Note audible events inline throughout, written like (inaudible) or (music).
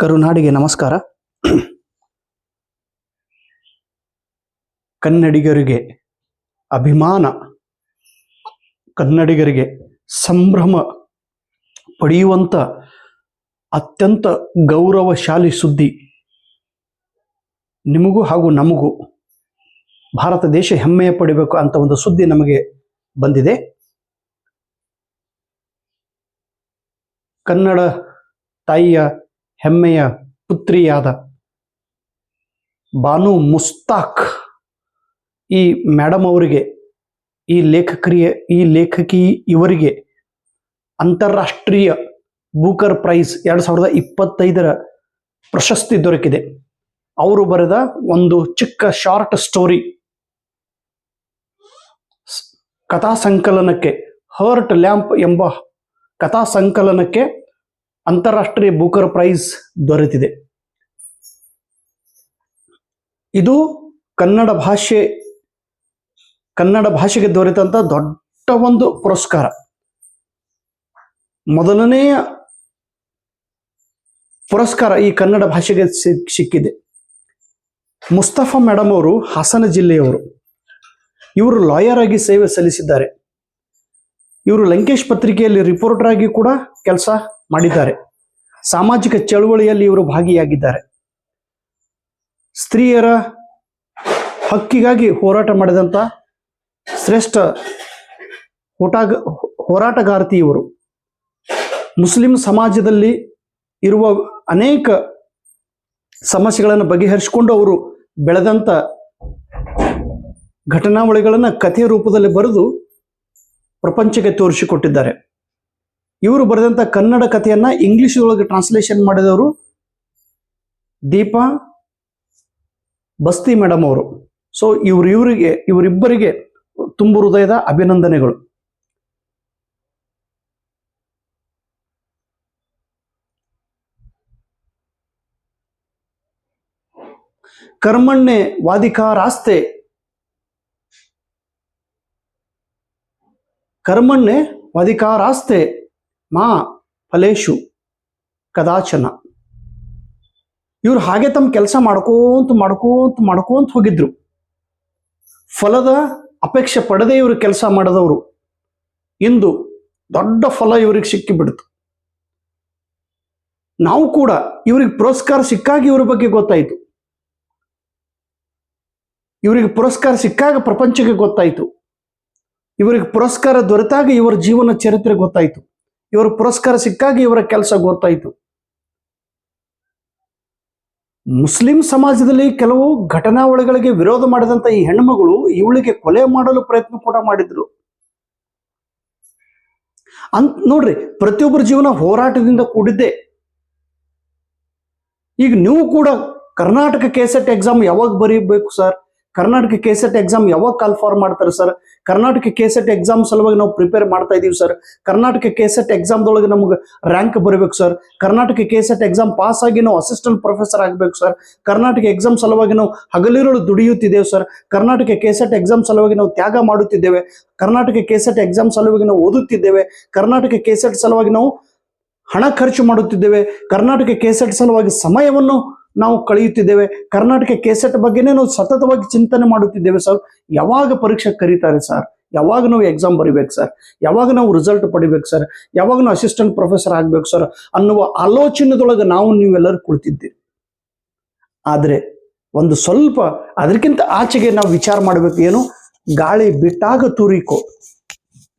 ಕರುನಾಡಿಗೆ ನಮಸ್ಕಾರ. ಕನ್ನಡಿಗರಿಗೆ ಅಭಿಮಾನ, ಕನ್ನಡಿಗರಿಗೆ ಸಂಭ್ರಮ ಪಡೆಯುವಂಥ ಅತ್ಯಂತ ಗೌರವಶಾಲಿ ಸುದ್ದಿ ನಿಮಗೂ ಹಾಗೂ ನಮಗೂ ಭಾರತ ದೇಶ ಹೆಮ್ಮೆಯ ಪಡಿಬೇಕು ಅಂತ ಒಂದು ಸುದ್ದಿ ನಮಗೆ ಬಂದಿದೆ. ಕನ್ನಡ ತಾಯಿಯ ಹೆಮ್ಮೆಯ ಪುತ್ರಿಯಾದ ಬಾನು ಮುಸ್ತಾಕ್. ಈ ಮೇಡಮ್ ಅವರಿಗೆ, ಈ ಲೇಖಕರಿಯ ಈ ಲೇಖಕಿ ಇವರಿಗೆ ಅಂತಾರಾಷ್ಟ್ರೀಯ ಬೂಕರ್ ಪ್ರೈಸ್ ಎರಡು ಸಾವಿರದ ಇಪ್ಪತ್ತೈದರ ಪ್ರಶಸ್ತಿ ದೊರಕಿದೆ. ಅವರು ಬರೆದ ಒಂದು ಚಿಕ್ಕ ಶಾರ್ಟ್ ಸ್ಟೋರಿ ಕಥಾ ಸಂಕಲನಕ್ಕೆ, ಹರ್ಟ್ ಲ್ಯಾಂಪ್ ಎಂಬ ಕಥಾ ಸಂಕಲನಕ್ಕೆ ಅಂತಾರಾಷ್ಟ್ರೀಯ ಬೂಕರ್ ಪ್ರೈಸ್ ದೊರೆತಿದೆ. ಇದು ಕನ್ನಡ ಭಾಷೆ, ಕನ್ನಡ ಭಾಷೆಗೆ ದೊರೆತಂತ ದೊಡ್ಡ ಒಂದು ಪುರಸ್ಕಾರ. ಮೊದಲನೆಯ ಪುರಸ್ಕಾರ ಈ ಕನ್ನಡ ಭಾಷೆಗೆ ಸಿಕ್ಕಿದೆ. ಮುಸ್ತಫಾ ಮೇಡಮ್ ಅವರು ಹಾಸನ ಜಿಲ್ಲೆಯವರು. ಇವರು ಲಾಯರ್ ಆಗಿ ಸೇವೆ ಸಲ್ಲಿಸಿದ್ದಾರೆ. ಇವರು ಲಂಕೇಶ್ ಪತ್ರಿಕೆಯಲ್ಲಿ ರಿಪೋರ್ಟರ್ ಆಗಿ ಕೂಡ ಕೆಲಸ ಮಾಡಿದ್ದಾರೆ. ಸಾಮಾಜಿಕ ಚಳುವಳಿಯಲ್ಲಿ ಇವರು ಭಾಗಿಯಾಗಿದ್ದಾರೆ. ಸ್ತ್ರೀಯರ ಹಕ್ಕಿಗಾಗಿ ಹೋರಾಟ ಮಾಡಿದಂಥ ಶ್ರೇಷ್ಠ ಹೋಟಾಗ, ಹೋರಾಟಗಾರತಿ ಇವರು. ಮುಸ್ಲಿಂ ಸಮಾಜದಲ್ಲಿ ಇರುವ ಅನೇಕ ಸಮಸ್ಯೆಗಳನ್ನು ಬಗೆಹರಿಸಿಕೊಂಡು ಅವರು ಬೆಳೆದಂಥ ಘಟನಾವಳಿಗಳನ್ನು ಕಥೆಯ ರೂಪದಲ್ಲಿ ಬರೆದು ಪ್ರಪಂಚಕ್ಕೆ ತೋರಿಸಿಕೊಟ್ಟಿದ್ದಾರೆ. ಇವರು ಬರೆದಂಥ ಕನ್ನಡ ಕಥೆಯನ್ನ ಇಂಗ್ಲಿಷ್ ಒಳಗೆ ಟ್ರಾನ್ಸ್ಲೇಷನ್ ಮಾಡಿದವರು ದೀಪಾ ಬಸ್ತಿ ಮೇಡಮ್ ಅವರು. ಸೊ ಇವರು ಇವರಿಗೆ, ಇವರಿಬ್ಬರಿಗೆ ತುಂಬು ಹೃದಯದ ಅಭಿನಂದನೆಗಳು. ಕರ್ಮಣ್ಣೆ ವಾದಿಕಾರಾಸ್ತೆ ಕರ್ಮಣ್ಣೆ ವಾದಿಕಾ ವಾದಿಕಾರಾಸ್ತೆ ಮಾ ಫಲೇಶು ಕದಾಚನ. ಇವರು ಹಾಗೆ ತಮ್ಮ ಕೆಲಸ ಮಾಡ್ಕೋಂತ ಮಾಡ್ಕೋಂತ ಮಾಡ್ಕೋಂತ ಹೋಗಿದ್ರು. ಫಲದ ಅಪೇಕ್ಷೆ ಪಡದೆ ಇವರು ಕೆಲಸ ಮಾಡಿದವರು. ಇಂದು ದೊಡ್ಡ ಫಲ ಇವ್ರಿಗೆ ಸಿಕ್ಕಿಬಿಡ್ತು. ನಾವು ಕೂಡ ಇವ್ರಿಗೆ ಪುರಸ್ಕಾರ ಸಿಕ್ಕಾಗ ಇವ್ರ ಬಗ್ಗೆ ಗೊತ್ತಾಯಿತು. ಇವರಿಗೆ ಪುರಸ್ಕಾರ ಸಿಕ್ಕಾಗ ಪ್ರಪಂಚಕ್ಕೆ ಗೊತ್ತಾಯಿತು. ಇವರಿಗೆ ಪುರಸ್ಕಾರ ದೊರೆತಾಗ ಇವರ ಜೀವನ ಚರಿತ್ರೆ ಗೊತ್ತಾಯಿತು. ಇವರ ಪುರಸ್ಕಾರ ಸಿಕ್ಕಾಗ ಇವರ ಕೆಲಸ ಗೊತ್ತಾಯಿತು. ಮುಸ್ಲಿಂ ಸಮಾಜದಲ್ಲಿ ಕೆಲವು ಘಟನಾವಳಿಗಳಿಗೆ ವಿರೋಧ ಮಾಡಿದಂತ ಈ ಹೆಣ್ಮಗಳು ಇವಳಿಗೆ ಕೊಲೆ ಮಾಡಲು ಪ್ರಯತ್ನ ಕೂಡ ಮಾಡಿದ್ರು. ಅಂತ ನೋಡ್ರಿ, ಪ್ರತಿಯೊಬ್ಬರ ಜೀವನ ಹೋರಾಟದಿಂದ ಕೂಡಿದ್ದೆ. ಈಗ ನೀವು ಕೂಡ ಕರ್ನಾಟಕ ಕೆಸೆಟ್ ಎಕ್ಸಾಮ್ ಯಾವಾಗ ಬರೀಬೇಕು ಸರ್ ಕರ್ನಾಟಕ ಕೆಸೆಟ್ ಎಕ್ಸಾಮ್ ಯಾವಾಗ ಕಾಲ್ ಫಾರ್ ಮಾಡ್ತಾರೆ ಸರ್ ಕರ್ನಾಟಕ ಕೆಸೆಟ್ ಎಕ್ಸಾಮ್ ಸಲುವಾಗಿ ನಾವು ಪ್ರಿಪೇರ್ ಮಾಡ್ತಾ ಇದೀವಿ ಸರ್ ಕರ್ನಾಟಕ ಕೆಸೆಟ್ ಎಕ್ಸಾಮ್ದೊಳಗೆ ನಮ್ಗೆ ರ್ಯಾಂಕ್ ಬರಬೇಕು sir Karnataka KSET exam pass ಆಗಿ ನಾವು ಅಸಿಸ್ಟೆಂಟ್ ಪ್ರೊಫೆಸರ್ ಆಗಬೇಕು ಸರ್ ಕರ್ನಾಟಕ ಎಕ್ಸಾಮ್ ಸಲುವಾಗಿ ನಾವು ಹಗಲಿರುಳು ದುಡಿಯುತ್ತಿದ್ದೇವೆ ಸರ್ ಕರ್ನಾಟಕ ಕೆಸೆಟ್ ಎಕ್ಸಾಮ್ ಸಲುವಾಗಿ ನಾವು ತ್ಯಾಗ ಮಾಡುತ್ತಿದ್ದೇವೆ. ಕರ್ನಾಟಕ ಕೆಸೆಟ್ ಎಕ್ಸಾಮ್ ಸಲುವಾಗಿ ನಾವು ಓದುತ್ತಿದ್ದೇವೆ. ಕರ್ನಾಟಕ ಕೆಸೆಟ್ ಸಲುವಾಗಿ ನಾವು ಹಣ ಖರ್ಚು ಮಾಡುತ್ತಿದ್ದೇವೆ. ಕರ್ನಾಟಕ ಕೆಸೆಟ್ ಸಲುವಾಗಿ ಸಮಯವನ್ನು ನಾವು ಕಳೆಯುತ್ತಿದ್ದೇವೆ. ಕರ್ನಾಟಕ ಕೆಸೆಟ್ ಬಗ್ಗೆನೇ ನಾವು ಸತತವಾಗಿ ಚಿಂತನೆ ಮಾಡುತ್ತಿದ್ದೇವೆ ಸರ್. ಯಾವಾಗ ಪರೀಕ್ಷೆ ಕರೀತಾರೆ ಸರ್? ಯಾವಾಗ ನಾವು ಎಕ್ಸಾಮ್ ಬರಿಬೇಕು ಸರ್? ಯಾವಾಗ ನಾವು ರಿಸಲ್ಟ್ ಪಡಿಬೇಕು ಸರ್? ಯಾವಾಗ ನಾವು ಅಸಿಸ್ಟೆಂಟ್ ಪ್ರೊಫೆಸರ್ ಆಗ್ಬೇಕು ಸರ್? ಅನ್ನುವ ಆಲೋಚನೆದೊಳಗೆ ನಾವು ನೀವೆಲ್ಲರೂ ಕುಳಿತಿದ್ದೀರಿ. ಆದರೆ ಒಂದು ಸ್ವಲ್ಪ ಅದಕ್ಕಿಂತ ಆಚೆಗೆ ನಾವು ವಿಚಾರ ಮಾಡಬೇಕು. ಏನು? ಗಾಳಿ ಬಿಟ್ಟಾಗ ತೂರಿಕೋ.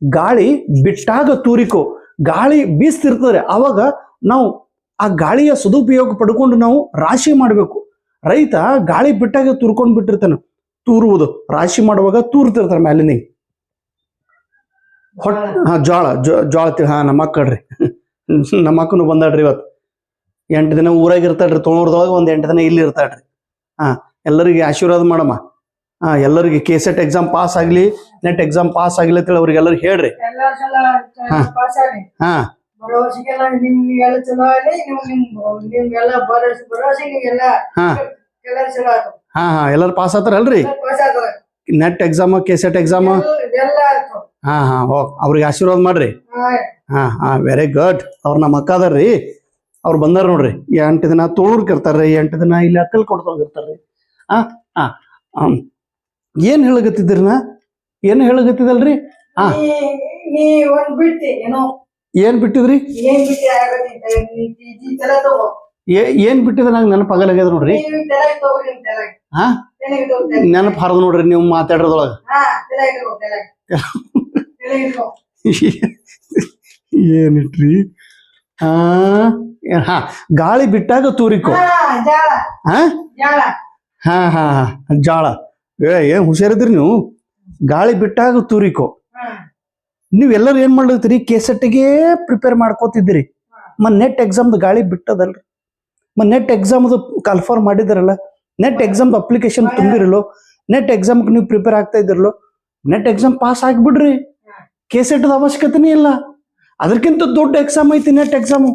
ಗಾಳಿ ಬಿಟ್ಟಾಗ ತೂರಿಕೋ. ಗಾಳಿ ಬೀಸ್ತಿರ್ತದೆ. ಅವಾಗ ನಾವು ಆ ಗಾಳಿಯ ಸದುಪಯೋಗ ಪಡ್ಕೊಂಡು ನಾವು ರಾಶಿ ಮಾಡಬೇಕು. ರೈತ ಗಾಳಿ ಬಿಟ್ಟಾಗ ತುರ್ಕೊಂಡು ಬಿಟ್ಟಿರ್ತಾನೆ. ತೂರುವುದು. ರಾಶಿ ಮಾಡುವಾಗ ತೂರ್ತಿರ್ತಾರೆ ಮ್ಯಾಲಿನ ಹೊಟ್ ಹಾ ಜೋಳ ಜೋಳ ತಿ- ಹಾ ನಮ್ಮ ಅಕ್ಕಡ್ರಿ (laughs) ನಮ್ಮ ಅಕ್ಕನು ಬಂದಾಡ್ರಿ ಇವತ್ತು ಎಂಟು ದಿನ ಊರಾಗ ಇರ್ತಾಡ್ರಿ ತೊಳೂರ್ದೊಳಗೆ ಒಂದು ಎಂಟು ದಿನ ಇಲ್ಲಿ ಇರ್ತಾಡ್ರಿ ಹಾ ಎಲ್ಲರಿಗೆ ಆಶೀರ್ವಾದ ಮಾಡಮ್ಮ. ಹಾ ಎಲ್ಲರಿಗೆ ಕೆ ಸೆಟ್ ಎಕ್ಸಾಮ್ ಪಾಸ್ ಆಗಲಿ ನೆಟ್ ಎಕ್ಸಾಮ್ ಪಾಸ್ ಆಗಲಿ ಅಂತೇಳಿ ಅವ್ರಿಗೆಲ್ಲರಿಗೆ ಹೇಳ್ರಿ. ಹಾ. ಹಾ. ವರ್ಷಕ್ಕೆಲ್ಲ ನಿಮ್ಗೆಲ್ಲ ಚಲೋ ಆಗಲಿ ನಿಮ್ ನಿಮ್ ನಿಮ್ಗೆಲ್ಲ ಬರೋ ಭರವಸೆಗೆ ಎಲ್ಲ ಹಾ. ಎಲ್ಲರೂ ಚಲೋ ಆಯ್ತು ಹಾ ಹಾ ಎಲ್ಲರೂ ಪಾಸ್ ಆತಾರಲ್ರಿ ಪಾಸ್ ಆಗ net exam K set exam ಎಲ್ಲ ಹಾ ಹಾ ಹೋಗ್ ಅವ್ರಿಗೆ ಆಶೀರ್ವಾದ ಮಾಡ್ರಿ. ಹಾ ಹಾ ಹಾ ವೆರಿ ಗುಡ್ ಅವ್ರ ನಮ್ಮ ಅಕ್ಕ ಅದಾರ್ರಿ. ಅವ್ರು ಬಂದಾರ ನೋಡ್ರಿ. ಎಂಟು ದಿನ ತೋಳೂರ್ಗೆ ಇರ್ತಾರ್ರಿ ಎಂಟು ದಿನ ಇಲ್ಲಿ ಅಕ್ಕಲ್ ಕೊಡ್ತೋಗಿರ್ತಾರ್ರಿ ಹಾ ಹಾ ಏನು ಏನ್ ಹೇಳಗತ್ತಿದ್ರಿ ನಾ? ಏನ್ ಹೇಳಗತ್ತಿದಲ್ರಿ ಹಾ. ನೀ- ನೀ ಒಂದ್ ಬಿಟ್ಟಿ ಏನೋ ಏನ್ ಬಿಟ್ಟಿದ್ರಿ? ಏನ್ ಬಿಟ್ಟಿದ್ರೆ? ನಂಗೆ ನೆನಪಾಗಲಾಗ್ಯದ ನೋಡ್ರಿ. ಹಾ? ನೆನಪು ಹರಿದ್ ನೋಡ್ರಿ ನೀವು ಮಾತಾಡೋದ್ರೊಳಗ ಏನಿಟ್ರಿ ಹಾ ಗಾಳಿ ಬಿಟ್ಟಾಗ ತೂರಿಕೋ. ಹಾ ಜಾಳ. ಹಾ? ಹಾ ಜಾಳ. ಏ ಏನ್ ಹುಷಾರಿದ್ರಿ ನೀವು? ಗಾಳಿ ಬಿಟ್ಟಾಗ ತೂರಿಕೋ. ನೀವೆಲ್ಲರೂ ಏನ್ ಮಾಡ್ಲತ್ತೀರಿ? ಕೆಸೆಟ್ಗೆ ಪ್ರಿಪೇರ್ ಮಾಡ್ಕೋತಿದ್ದೀರಿ. ಮ ನೆಟ್ ಎಕ್ಸಾಮ್ದು ಗಾಳಿ ಬಿಟ್ಟದಲ್ರಿ. ಮ ನೆಟ್ ಎಕ್ಸಾಮ್ದು ಕನ್ಫರ್ಮ್ ಮಾಡಿದಿರಲ್ಲ. ನೆಟ್ ಎಕ್ಸಾಮ್ ಅಪ್ಲಿಕೇಶನ್ ತುಂಬಿರಲು ನೆಟ್ ಎಕ್ಸಾಮ್ಗೆ ನೀವು ಪ್ರಿಪೇರ್ ಆಗ್ತಾ ಇದ್ರಲ್ಲ ನೆಟ್ ಎಕ್ಸಾಮ್ ಪಾಸ್ ಆಗಿಬಿಡ್ರಿ. ಕೆಸೆಟ್ದ ಅವಶ್ಯಕತೆನೇ ಇಲ್ಲ. ಅದಕ್ಕಿಂತ ದೊಡ್ಡ ಎಕ್ಸಾಮ್ ಐತಿ ನೆಟ್ ಎಕ್ಸಾಮು